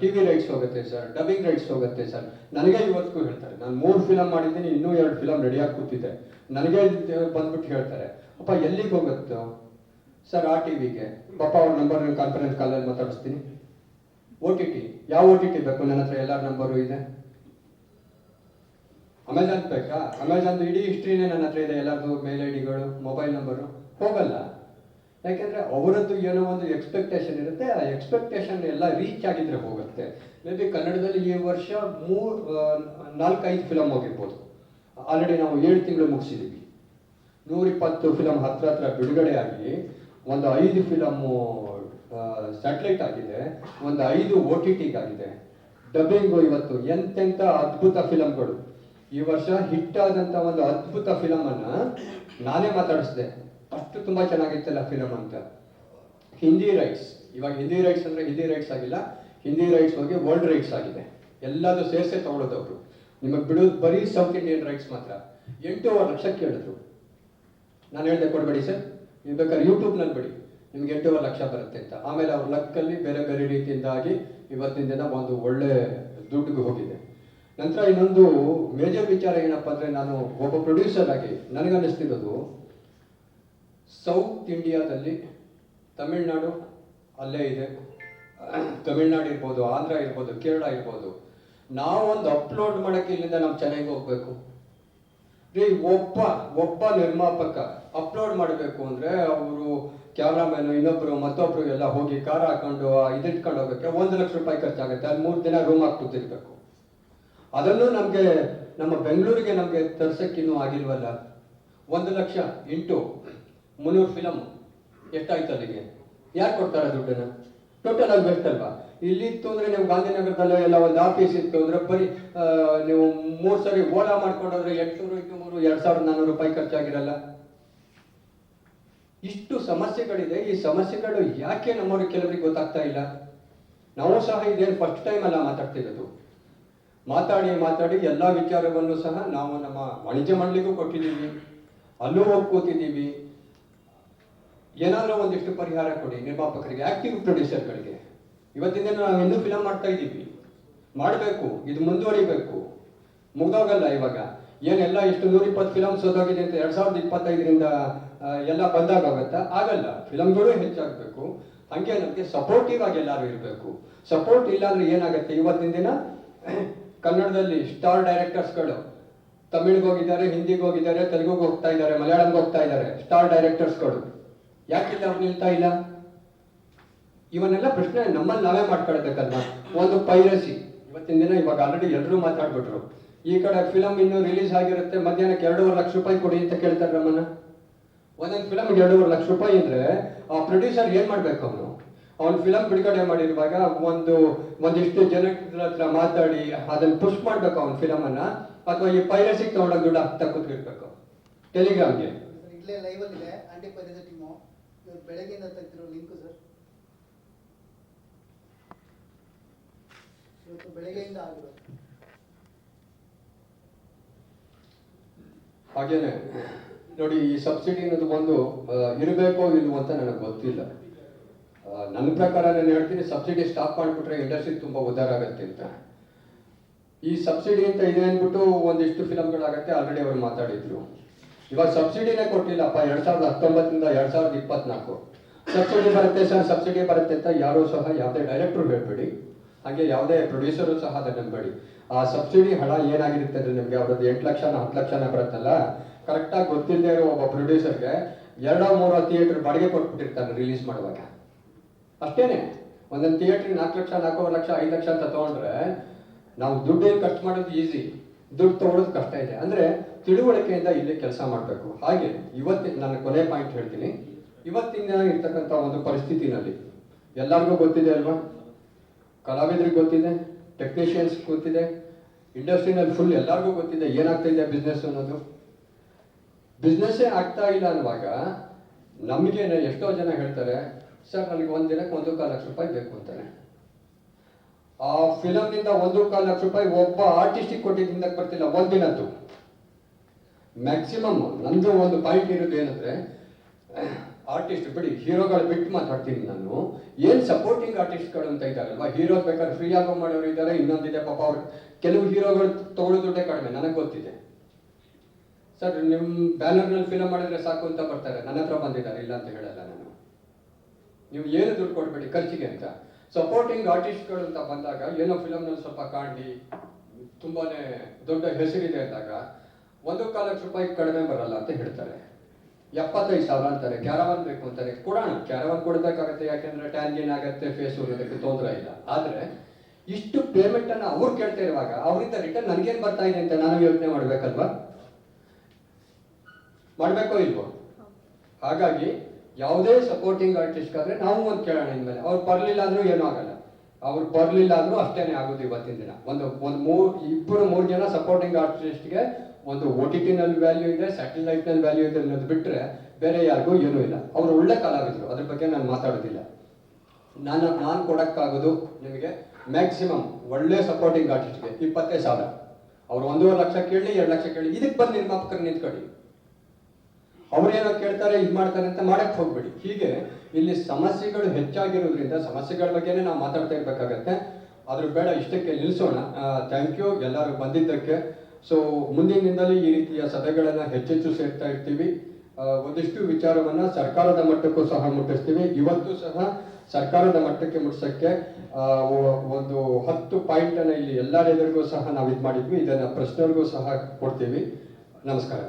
ಟಿ ವಿ ರೈಟ್ಸ್ ಹೋಗುತ್ತೆ ಸರ್ ಡಬ್ಬಿಂಗ್ ರೈಟ್ಸ್ ಹೋಗುತ್ತೆ ಸರ್ ನನಗೆ ಇವತ್ತಿಗೂ ಹೇಳ್ತಾರೆ. ನಾನು ಮೂರು ಫಿಲಮ್ ಮಾಡಿದ್ದೀನಿ, ಇನ್ನೂ ಎರಡು ಫಿಲಮ್ ರೆಡಿಯಾಗಿ ಕೂತಿದ್ದೆ ನನಗೆ ಬಂದ್ಬಿಟ್ಟು ಹೇಳ್ತಾರೆ, ಅಪ್ಪ, ಎಲ್ಲಿಗೆ ಹೋಗುತ್ತೋ? ಸರ್ ಆ ಟಿ ವಿಗೆ ಪಾಪ ಅವ್ರ ನಂಬರ್ ಕಾನ್ಫರೆನ್ಸ್ ಕಾಲಲ್ಲಿ ಮಾತಾಡಿಸ್ತೀನಿ. ಓ ಟಿ ಟಿ ಯಾವ ಓ ಟಿ ಟಿ ಬೇಕು? ನನ್ನ ಹತ್ರ ಎಲ್ಲರ ನಂಬರು ಇದೆ. ಅಮೆಜಾನ್ ಬೇಕಾ? ಅಮೆಜಾನ್ ಇಡೀ ಹಿಸ್ಟ್ರಿನೇ ನನ್ನ ಹತ್ರ ಇದೆ, ಎಲ್ಲರದು ಮೇಲ್ ಐ ಡಿಗಳು ಮೊಬೈಲ್ ನಂಬರು ಹೋಗಲ್ಲ. ಯಾಕೆಂದ್ರೆ ಅವರದ್ದು ಏನೋ ಒಂದು ಎಕ್ಸ್ಪೆಕ್ಟೇಷನ್ ಇರುತ್ತೆ, ಆ ಎಕ್ಸ್ಪೆಕ್ಟೇಷನ್ ಎಲ್ಲ ರೀಚ್ ಆಗಿದ್ರೆ ಹೋಗುತ್ತೆ. ಮೇ ಬಿ ಕನ್ನಡದಲ್ಲಿ ಈ ವರ್ಷ ಮೂರು ನಾಲ್ಕೈದು ಫಿಲಮ್ ಆಗಿರ್ಬೋದು ಆಲ್ರೆಡಿ ನಾವು ಏಳು ತಿಂಗಳು ಮುಗಿಸಿದ್ದೀವಿ ನೂರಿಪ್ಪತ್ತು ಫಿಲಮ್ ಹತ್ರ ಹತ್ರ ಬಿಡುಗಡೆ ಆಗಿ, ಒಂದು ಐದು ಫಿಲಮ್ಮು ಸ್ಯಾಟಲೈಟ್ ಆಗಿದೆ, ಒಂದು ಐದು ಓ ಟಿ ಟಿಗಾಗಿದೆ ಡಬ್ಬಿಂಗು ಇವತ್ತು ಎಂತೆಂಥ ಅದ್ಭುತ ಫಿಲಮ್ಗಳು ಈ ವರ್ಷ ಹಿಟ್ ಆದಂಥ ಒಂದು ಅದ್ಭುತ ಫಿಲಮನ್ನು ನಾನೇ ಮಾತಾಡಿಸಿದೆ. ಅಷ್ಟು ತುಂಬ ಚೆನ್ನಾಗಿತ್ತಲ್ಲ ಫಿಲಮ್ ಅಂತ. ಹಿಂದಿ ರೈಟ್ಸ್ ಇವಾಗ ಹಿಂದಿ ರೈಟ್ಸ್ ಅಂದರೆ ಹಿಂದಿ ರೈಟ್ಸ್ ಆಗಿಲ್ಲ. ಹಿಂದಿ ರೈಟ್ಸ್ ಹೋಗಿ ವರ್ಲ್ಡ್ ರೈಟ್ಸ್ ಆಗಿದೆ. ಎಲ್ಲದೂ ಸೇರಿಸೇ ಅವರು. ನಿಮಗೆ ಬಿಡೋದು ಬರೀ ಸೌತ್ ಇಂಡಿಯನ್ ರೈಟ್ಸ್ ಮಾತ್ರ. ಎಂಟೂವರೆ ಲಕ್ಷ ಕೇಳಿದ್ರು ನಾನು ಹೇಳಿದೆ ಕೊಡಬೇಡಿ ಸರ್. ನೀವು ಬೇಕಾದ್ರೆ ಯೂಟ್ಯೂಬ್ನಲ್ಲಿ ಬಿಡಿ. ನಿಮ್ಗೆ ಎಂಟೂವರೆ ಲಕ್ಷ ಬರುತ್ತೆ ಅಂತ. ಆಮೇಲೆ ಅವ್ರ ಲಕ್ಕಲ್ಲಿ ಬೇರೆ ಬೇರೆ ರೀತಿಯಿಂದಾಗಿ ಇವತ್ತಿನ ದಿನ ಒಂದು ಒಳ್ಳೆ ದುಡ್ಡಿಗೆ ಹೋಗಿದೆ. ನಂತರ ಇನ್ನೊಂದು ಮೇಜರ್ ವಿಚಾರ ಏನಪ್ಪ ಅಂದರೆ ನಾನು ಒಬ್ಬ ಪ್ರೊಡ್ಯೂಸರ್ ಆಗಿ ನನಗನ್ನಿಸ್ತಿರೋದು ಸೌತ್ ಇಂಡಿಯಾದಲ್ಲಿ ತಮಿಳ್ನಾಡು ಅಲ್ಲೇ ಇದೆ. ತಮಿಳ್ನಾಡು ಇರ್ಬೋದು, ಆಂಧ್ರ ಇರ್ಬೋದು, ಕೇರಳ ಇರ್ಬೋದು. ನಾವೊಂದು ಅಪ್ಲೋಡ್ ಮಾಡೋಕ್ಕೆ ಇಲ್ಲಿಂದ ನಾವು ಚೆನ್ನೈಗೆ ಹೋಗ್ಬೇಕು. ರೀ, ಒಬ್ಬ ಒಬ್ಬ ನಿರ್ಮಾಪಕ ಅಪ್ಲೋಡ್ ಮಾಡಬೇಕು ಅಂದ್ರೆ ಅವರು ಕ್ಯಾಮ್ರಾಮ್ಯಾನು ಇನ್ನೊಬ್ರು ಮತ್ತೊಬ್ರು ಎಲ್ಲ ಹೋಗಿ ಕಾರ್ ಹಾಕೊಂಡು ಇದಿಟ್ಕೊಂಡು ಹೋಗಕ್ಕೆ ಒಂದು ಲಕ್ಷ ರೂಪಾಯಿ ಖರ್ಚಾಗುತ್ತೆ. ಅಲ್ಲಿ ಮೂರು ದಿನ ರೂಮ್ ಹಾಕಿ ಕೂತಿರ್ಬೇಕು ಅದನ್ನು ನಮಗೆ, ನಮ್ಮ ಬೆಂಗಳೂರಿಗೆ ನಮಗೆ ತರ್ಸಕ್ಕಿನ್ನೂ ಆಗಿಲ್ವಲ್ಲ? ಒಂದು ಲಕ್ಷ ಇಂಟು ಮುನ್ನೂರು ಫಿಲಮ್ ಎಷ್ಟಾಯ್ತು ಅಲ್ಲಿಗೆ? ಯಾರು ಕೊಡ್ತಾರೆ ದುಡ್ಡನ್ನ? ಟೋಟಲ್ ಆಗಿ ಬೇಕಲ್ವಾ ಇಲ್ಲಿತ್ತು ಅಂದ್ರೆ ನೀವು ಗಾಂಧಿನಗರದಲ್ಲೇ ಎಲ್ಲ ಒಂದು ಆಫೀಸ್ ಇತ್ತು ಅಂದ್ರೆ ಬರೀ ನೀವು ಮೂರು ಸರಿ ಓಲಾ ಮಾಡ್ಕೊಂಡೋದ್ರೆ ಎಂಟುನೂರು, ಇನ್ನೂರು, ಎರಡು ಸಾವಿರದ ನಾನ್ನೂರು ರೂಪಾಯಿ ಖರ್ಚಾಗಿರಲ್ಲ. ಇಷ್ಟು ಸಮಸ್ಯೆಗಳಿದೆ. ಈ ಸಮಸ್ಯೆಗಳು ಯಾಕೆ ನಮ್ಮವ್ರಿಗೆ ಕೆಲವರಿಗೆ ಗೊತ್ತಾಗ್ತಾ ಇಲ್ಲ? ನಾವು ಸಹ ಇದೇನು ಫಸ್ಟ್ ಟೈಮ್ ಅಲ್ಲ ಮಾತಾಡ್ತಿರೋದು. ಮಾತಾಡಿ ಮಾತಾಡಿ ಎಲ್ಲ ವಿಚಾರವನ್ನು ಸಹ ನಾವು ನಮ್ಮ ವಾಣಿಜ್ಯ ಮಂಡಳಿಗೂ ಕೊಟ್ಟಿದ್ದೀವಿ. ಅಲ್ಲೂ ಹೋಗಿ ಕೂತಿದ್ದೀವಿ. ಏನಾದರೂ ಒಂದಿಷ್ಟು ಪರಿಹಾರ ಕೊಡಿ, ನಿರ್ಮಾಪಕರಿಗೆ ಆಕ್ಟಿವ್ ಪ್ರೊಡ್ಯೂಸರ್ಗಳಿಗೆ ಇವತ್ತಿನ ನಾವು ಇನ್ನೂ ಫಿಲಮ್ ಮಾಡ್ತಾ ಇದ್ದೀವಿ. ಮಾಡಬೇಕು, ಇದು ಮುಂದುವರಿಬೇಕು. ಮುಗ್ದೋಗಲ್ಲ ಇವಾಗ. ಏನೆಲ್ಲ ಎಷ್ಟು ನೂರ ಇಪ್ಪತ್ತು ಫಿಲಮ್ಸ್ ಅಂತ ಎರಡ್ ಸಾವಿರದ ಇಪ್ಪತ್ತೈದರಿಂದ ಎಲ್ಲ ಬಂದಾಗೋಗತ್ತಾ? ಆಗಲ್ಲ. ಫಿಲಮ್ಗಳು ಹೆಚ್ಚಾಗಬೇಕು. ಹಂಗೆ ನಮಗೆ ಸಪೋರ್ಟಿವ್ ಆಗಿ ಎಲ್ಲರೂ ಇರಬೇಕು. ಸಪೋರ್ಟ್ ಇಲ್ಲ ಏನಾಗುತ್ತೆ? ಇವತ್ತಿನ ದಿನ (clears throat) ಕನ್ನಡದಲ್ಲಿ ಸ್ಟಾರ್ ಡೈರೆಕ್ಟರ್ಸ್ಗಳು ತಮಿಳ್ಗೆ ಹೋಗಿದ್ದಾರೆ, ಹಿಂದಿಗೆ ಹೋಗಿದ್ದಾರೆ, ತೆಲುಗುಗೆ ಹೋಗ್ತಾ ಇದ್ದಾರೆ, ಮಲಯಾಳಂಗೆ ಹೋಗ್ತಾ ಇದ್ದಾರೆ. ಸ್ಟಾರ್ ಡೈರೆಕ್ಟರ್ಸ್ಗಳು ಯಾಕಿಲ್ಲ ಅವ್ರು ನಿಲ್ತಾ ಇಲ್ಲ? ಇವನ್ನೆಲ್ಲ ಪ್ರಶ್ನೆ ನಮ್ಮಲ್ಲಿ ನಾವೇ ಮಾಡ್ಕೊಳ್ಬೇಕಲ್ವಾ? ಒಂದು ಪೈರಸಿ. ಇವತ್ತಿನ ದಿನ ಇವಾಗ ಆಲ್ರೆಡಿ ಎಲ್ಲರೂ ಮಾತಾಡ್ಬಿಟ್ರು. ಈ ಕಡೆ ಫಿಲಮ್ ಇನ್ನು ರಿಲೀಸ್ ಆಗಿರುತ್ತೆ. ಮಧ್ಯಾಹ್ನಕ್ಕೆ ಎರಡೂವರೆ ಲಕ್ಷ ರೂಪಾಯಿ ಕೊಡಿ ಅಂತ ಕೇಳ್ತಾರೆ ನಮ್ಮನ್ನ. ಒಂದೊಂದು ಫಿಲಮ್ ಎರಡೂವರೆ ಲಕ್ಷ ರೂಪಾಯಿ ಅಂದ್ರೆ ಆ ಪ್ರೊಡ್ಯೂಸರ್ ಏನ್ ಮಾಡ್ಬೇಕು ಅವನು? ಅವ್ನು ಫಿಲಮ್ ಬಿಡುಗಡೆ ಮಾಡಿರುವಾಗ ಒಂದು, ಒಂದಿಷ್ಟು ಜನಗಳ ಹತ್ರ ಮಾತಾಡಿ ಅದನ್ನ ಪುಷ್ ಮಾಡ್ಬೇಕು ಅವ್ನ ಫಿಲಮ್ ಅನ್ನ. ಅಥವಾ ಈ ಪೈರಸಿಗೆ ತಗೊಂಡೋಗಿ ದುಡ್ಡು ಹಾಕ್ತಾ ಕೂತ್ಕಿರ್ಬೇಕು. ಟೆಲಿಗ್ರಾಮ್ಗೆ ಬೆಳಗ್ಗೆಯಿಂದ ತೆಗ್ದಿರೋ ಲಿಂಕು ಸರ್. ಇವತ್ತು ಬೆಳಗ್ಗೆಯಿಂದ ಆಗಿರೋದು ಹಾಗೇನೆ, ನೋಡಿ, ಈ ಸಬ್ಸಿಡಿ ಅನ್ನೋದು ಒಂದು ಇರಬೇಕೋ ಇಲ್ವೋ ಅಂತ ನನಗೆ ಗೊತ್ತಿಲ್ಲ. ನನ್ನ ಪ್ರಕಾರ ನಾನು ಹೇಳ್ತೀನಿ ಸಬ್ಸಿಡಿ ಸ್ಟಾಪ್ ಮಾಡಿಬಿಟ್ರೆ ಇಂಡಸ್ಟ್ರಿ ತುಂಬ ಉದ್ದಾರ ಆಗುತ್ತೆ ಅಂತ. ಈ ಸಬ್ಸಿಡಿ ಅಂತ ಇದೆ ಅಂದ್ಬಿಟ್ಟು ಒಂದಿಷ್ಟು ಫಿಲಮ್ಗಳಾಗತ್ತೆ ಆಲ್ರೆಡಿ ಅವರು ಮಾತಾಡಿದ್ರು. ಇವಾಗ ಸಬ್ಸಿಡಿನೇ ಕೊಟ್ಟಿಲ್ಲಪ್ಪ, ಎರಡ್ ಸಾವಿರದ ಹತ್ತೊಂಬತ್ತರಿಂದ ಎರಡ್ ಸಾವಿರದ ಇಪ್ಪತ್ನಾಲ್ಕು. ಸಬ್ಸಿಡಿ ಬರುತ್ತೆ ಸರ್, ಸಬ್ಸಿಡಿ ಬರುತ್ತೆ ಅಂತ ಯಾರೂ ಸಹ ಯಾವುದೇ ಡೈರೆಕ್ಟ್ರು ಹೇಳ್ಬೇಡಿ. ಹಾಗೆ ಯಾವುದೇ ಪ್ರೊಡ್ಯೂಸರು ಸಹ ಅದನ್ನು ಆ ಸಬ್ಸಿಡಿ ಹಣ ಏನಾಗಿರುತ್ತೆ ಅಂದ್ರೆ ನಿಮಗೆ ಅವ್ರದ್ದು ಎಂಟು ಲಕ್ಷನ, ಹತ್ತು ಲಕ್ಷನ ಬರುತ್ತಲ್ಲ ಕರೆಕ್ಟಾಗಿ ಗೊತ್ತಿಲ್ಲದೆ ಇರೋ ಒಬ್ಬ ಪ್ರೊಡ್ಯೂಸರ್ಗೆ ಎರಡೋ ಮೂರೋ ಥಿಯೇಟರ್ ಬಾಡಿಗೆ ಕೊಟ್ಬಿಟ್ಟಿರ್ತಾನೆ ರಿಲೀಸ್ ಮಾಡುವಾಗ. ಅಷ್ಟೇನೆ. ಒಂದೊಂದು ಥಿಯೇಟ್ರಿಗೆ ನಾಲ್ಕು ಲಕ್ಷ, ನಾಲ್ಕೂವರೆ ಲಕ್ಷ, ಐದು ಲಕ್ಷ ಅಂತ ತಗೊಂಡ್ರೆ ನಾವು ದುಡ್ಡೇನು ಖರ್ಚು ಮಾಡೋದು ಈಸಿ ದುಡ್ಡು ತಗೊಳ್ಳೋದು ಕಷ್ಟ ಇದೆ. ಅಂದ್ರೆ ತಿಳುವಳಿಕೆಯಿಂದ ಇಲ್ಲಿ ಕೆಲಸ ಮಾಡಬೇಕು. ಹಾಗೆ ಇವತ್ತಿನ ನಾನು ಕೊನೆ ಪಾಯಿಂಟ್ ಹೇಳ್ತೀನಿ. ಇವತ್ತಿನ ಇರ್ತಕ್ಕಂಥ ಒಂದು ಪರಿಸ್ಥಿತಿನಲ್ಲಿ ಎಲ್ಲರಿಗೂ ಗೊತ್ತಿದೆ ಅಲ್ವಾ? ಕಲಾವಿದ್ರಿಗೆ ಗೊತ್ತಿದೆ ಟೆಕ್ನಿಷಿಯನ್ಸ್ ಗೊತ್ತಿದೆ ಇಂಡಸ್ಟ್ರಿನಲ್ಲಿ ಫುಲ್ ಎಲ್ಲರಿಗೂ ಗೊತ್ತಿದೆ ಏನಾಗ್ತಾ ಇದೆ ಬಿಸ್ನೆಸ್ ಅನ್ನೋದು. ಬಿಸ್ನೆಸ್ಸೇ ಆಗ್ತಾ ಇಲ್ಲ ಅನ್ನುವಾಗ ನಮಗೆ ಎಷ್ಟೋ ಜನ ಹೇಳ್ತಾರೆ ಸರ್ ನನಗೆ ಒಂದು ದಿನಕ್ಕೆ ಒಂದು ಕಾಲು ಲಕ್ಷ ರೂಪಾಯಿ ಬೇಕು ಅಂತಾನೆ ಆ ಫಿಲಮ್ನಿಂದ ಒಂದು ಕಾಲು ಲಕ್ಷ ರೂಪಾಯಿ ಒಬ್ಬ ಆರ್ಟಿಸ್ಟಿಗೆ ಕೊಟ್ಟಿದ್ದಿಂದ ಬರ್ತಿಲ್ಲ, ಒಂದಿನದ್ದು. ಮ್ಯಾಕ್ಸಿಮಮ್ ನಂದು ಒಂದು ಪಾಯಿಂಟ್ ಇರೋದು ಏನಂದ್ರೆ ಆರ್ಟಿಸ್ಟ್ ಬಿಡಿ ಹೀರೋಗಳು ಬಿಟ್ಟು ಮಾತಾಡ್ತೀನಿ ನಾನು. ಏನ್ ಸಪೋರ್ಟಿಂಗ್ ಆರ್ಟಿಸ್ಟ್ಗಳು ಅಂತ ಇದ್ದಾರಲ್ವಾ ಹೀರೋ ಬೇಕಾದ್ರೆ ಫ್ರೀ ಆಗೋ ಮಾಡೋರು ಇದ್ದಾರೆ ಇನ್ನೊಂದಿದೆ ಪಾಪ ಅವ್ರು. ಕೆಲವು ಹೀರೋಗಳು ತಗೊಳ್ಳೋ ಕಡಿಮೆ, ನನಗೆ ಗೊತ್ತಿದೆ. ಸರ್ ನಿಮ್ಮ ಬ್ಯಾನರ್ನಲ್ಲಿ ಫಿಲಮ್ ಮಾಡಿದ್ರೆ ಸಾಕು ಅಂತ ಬರ್ತಾರೆ, ನನ್ನ ಹತ್ರ ಬಂದಿದ್ದಾರೆ, ಇಲ್ಲ ಅಂತ ಹೇಳಲ್ಲ ನಾನು. ನೀವು ಏನು ದುಡ್ಡು ಕೊಡ್ಬೇಡಿ, ಖರ್ಚಿಗೆ ಅಂತ. ಸಪೋರ್ಟಿಂಗ್ ಆರ್ಟಿಸ್ಟ್ಗಳು ಅಂತ ಬಂದಾಗ, ಏನೋ ಫಿಲಮ್ನಲ್ಲಿ ಸ್ವಲ್ಪ ಕಾಣಲಿ, ತುಂಬಾನೇ ದೊಡ್ಡ ಹೆಸರಿದೆ ಅಂದಾಗ ಒಂದು ಲಕ್ಷ ರೂಪಾಯಿ ಕಡಿಮೆ ಬರಲ್ಲ ಅಂತ ಹೇಳ್ತಾರೆ. ಎಪ್ಪತ್ತೈದು ಸಾವಿರ ಅಂತಾರೆ. ಕ್ಯಾರವಾನ್ ಬೇಕು ಅಂತಾರೆ. ಕೊಡೋಣ. ಕ್ಯಾರವಾನ್ ಕೊಡಬೇಕಾಗತ್ತೆ. ಯಾಕೆಂದ್ರೆ ಟ್ಯಾನ್ಜಿನ್ ಆಗತ್ತೆ, ಫೇಸ್ ಅದಕ್ಕೆ ತೊಂದರೆ ಇಲ್ಲ. ಆದ್ರೆ ಇಷ್ಟು ಪೇಮೆಂಟ್ ಅನ್ನ ಅವ್ರು ಕೇಳ್ತಾ ಇರುವಾಗ ಅವರಿಂದ ರಿಟರ್ನ್ ನನಗೇನು ಬರ್ತಾ ಇದೆ ಅಂತ ನಾನು ಯೋಚನೆ ಮಾಡಬೇಕಲ್ವಾ? ಮಾಡಬೇಕೋ ಇಲ್ವೋ? ಹಾಗಾಗಿ ಯಾವುದೇ ಸಪೋರ್ಟಿಂಗ್ ಆರ್ಟಿಸ್ಟ್ಗಾದ್ರೆ ನಾವು ಒಂದು ಕೇಳೋಣ ಇನ್ಮೇಲೆ. ಅವ್ರು ಬರಲಿಲ್ಲ ಅಂದ್ರೂ ಏನೂ ಆಗಲ್ಲ. ಅವ್ರು ಬರಲಿಲ್ಲ ಅಂದ್ರೂ ಅಷ್ಟೇನೆ ಆಗೋದು ಇವತ್ತಿನ ದಿನ. ಒಂದು ಒಂದು ಮೂರು ಇಬ್ಬರು ಮೂರು ಜನ ಸಪೋರ್ಟಿಂಗ್ ಆರ್ಟಿಸ್ಟ್ಗೆ ಒಂದು ಒ ಟಿ ಟಿನಲ್ಲಿ ವ್ಯಾಲ್ಯೂ ಇದೆ ಸ್ಯಾಟಲೈಟ್ನಲ್ಲಿ ವ್ಯಾಲ್ಯೂ ಇದೆ ಅನ್ನೋದು ಬಿಟ್ಟರೆ ಬೇರೆ ಯಾರಿಗೂ ಏನೂ ಇಲ್ಲ. ಅವರು ಒಳ್ಳೆ ಕಲಾವಿದರು, ಅದ್ರ ಬಗ್ಗೆ ನಾನು ಮಾತಾಡೋದಿಲ್ಲ. ನಾನು ನಾನು ಕೊಡೋಕ್ಕಾಗೋದು ನಿಮಗೆ ಮ್ಯಾಕ್ಸಿಮಮ್ ಒಳ್ಳೆ ಸಪೋರ್ಟಿಂಗ್ ಆರ್ಟಿಸ್ಟ್ಗೆ ಇಪ್ಪತ್ತೈದು ಸಾವಿರ. ಅವ್ರು ಒಂದೂವರೆ ಲಕ್ಷ ಕೇಳಿ, ಎರಡು ಲಕ್ಷ ಕೇಳಿ, ಇದಕ್ಕೆ ಬಂದು ನಿರ್ಮಾಪಕರು ನಿಂತ್ಕೊಳ್ಳಿ. ಅವ್ರೇನೋ ಕೇಳ್ತಾರೆ, ಇದು ಮಾಡ್ತಾರೆ ಅಂತ ಮಾಡಕ್ಕೆ ಹೋಗ್ಬೇಡಿ. ಹೀಗೆ ಇಲ್ಲಿ ಸಮಸ್ಯೆಗಳು ಹೆಚ್ಚಾಗಿರೋದ್ರಿಂದ ಸಮಸ್ಯೆಗಳ ಬಗ್ಗೆನೇ ನಾವು ಮಾತಾಡ್ತಾ ಇರ್ಬೇಕಾಗತ್ತೆ. ಅದ್ರ ಬೇಡ, ಇಷ್ಟಕ್ಕೆ ನಿಲ್ಲಿಸೋಣ ಥ್ಯಾಂಕ್ ಯು ಎಲ್ಲರೂ ಬಂದಿದ್ದಕ್ಕೆ. ಸೊ ಮುಂದಿನ ದಿನದಲ್ಲಿ ಈ ರೀತಿಯ ಸಭೆಗಳನ್ನ ಹೆಚ್ಚೆಚ್ಚು ಸೇರ್ತಾ ಇರ್ತೀವಿ. ಒಂದಿಷ್ಟು ವಿಚಾರವನ್ನ ಸರ್ಕಾರದ ಮಟ್ಟಕ್ಕೂ ಸಹ ಮುಟ್ಟಿಸ್ತೀವಿ. ಇವತ್ತು ಸಹ ಸರ್ಕಾರದ ಮಟ್ಟಕ್ಕೆ ಮುಟ್ಸಕ್ಕೆ ಒಂದು ಹತ್ತು ಪಾಯಿಂಟನ್ನು ಇಲ್ಲಿ ಎಲ್ಲ ಎದುರಿಗೂ ಸಹ ನಾವು ಇದು ಮಾಡಿದ್ವಿ. ಇದನ್ನು ಪ್ರಶ್ನೆಗಳಿಗೂ ಸಹ ಕೊಡ್ತೀವಿ. ನಮಸ್ಕಾರ.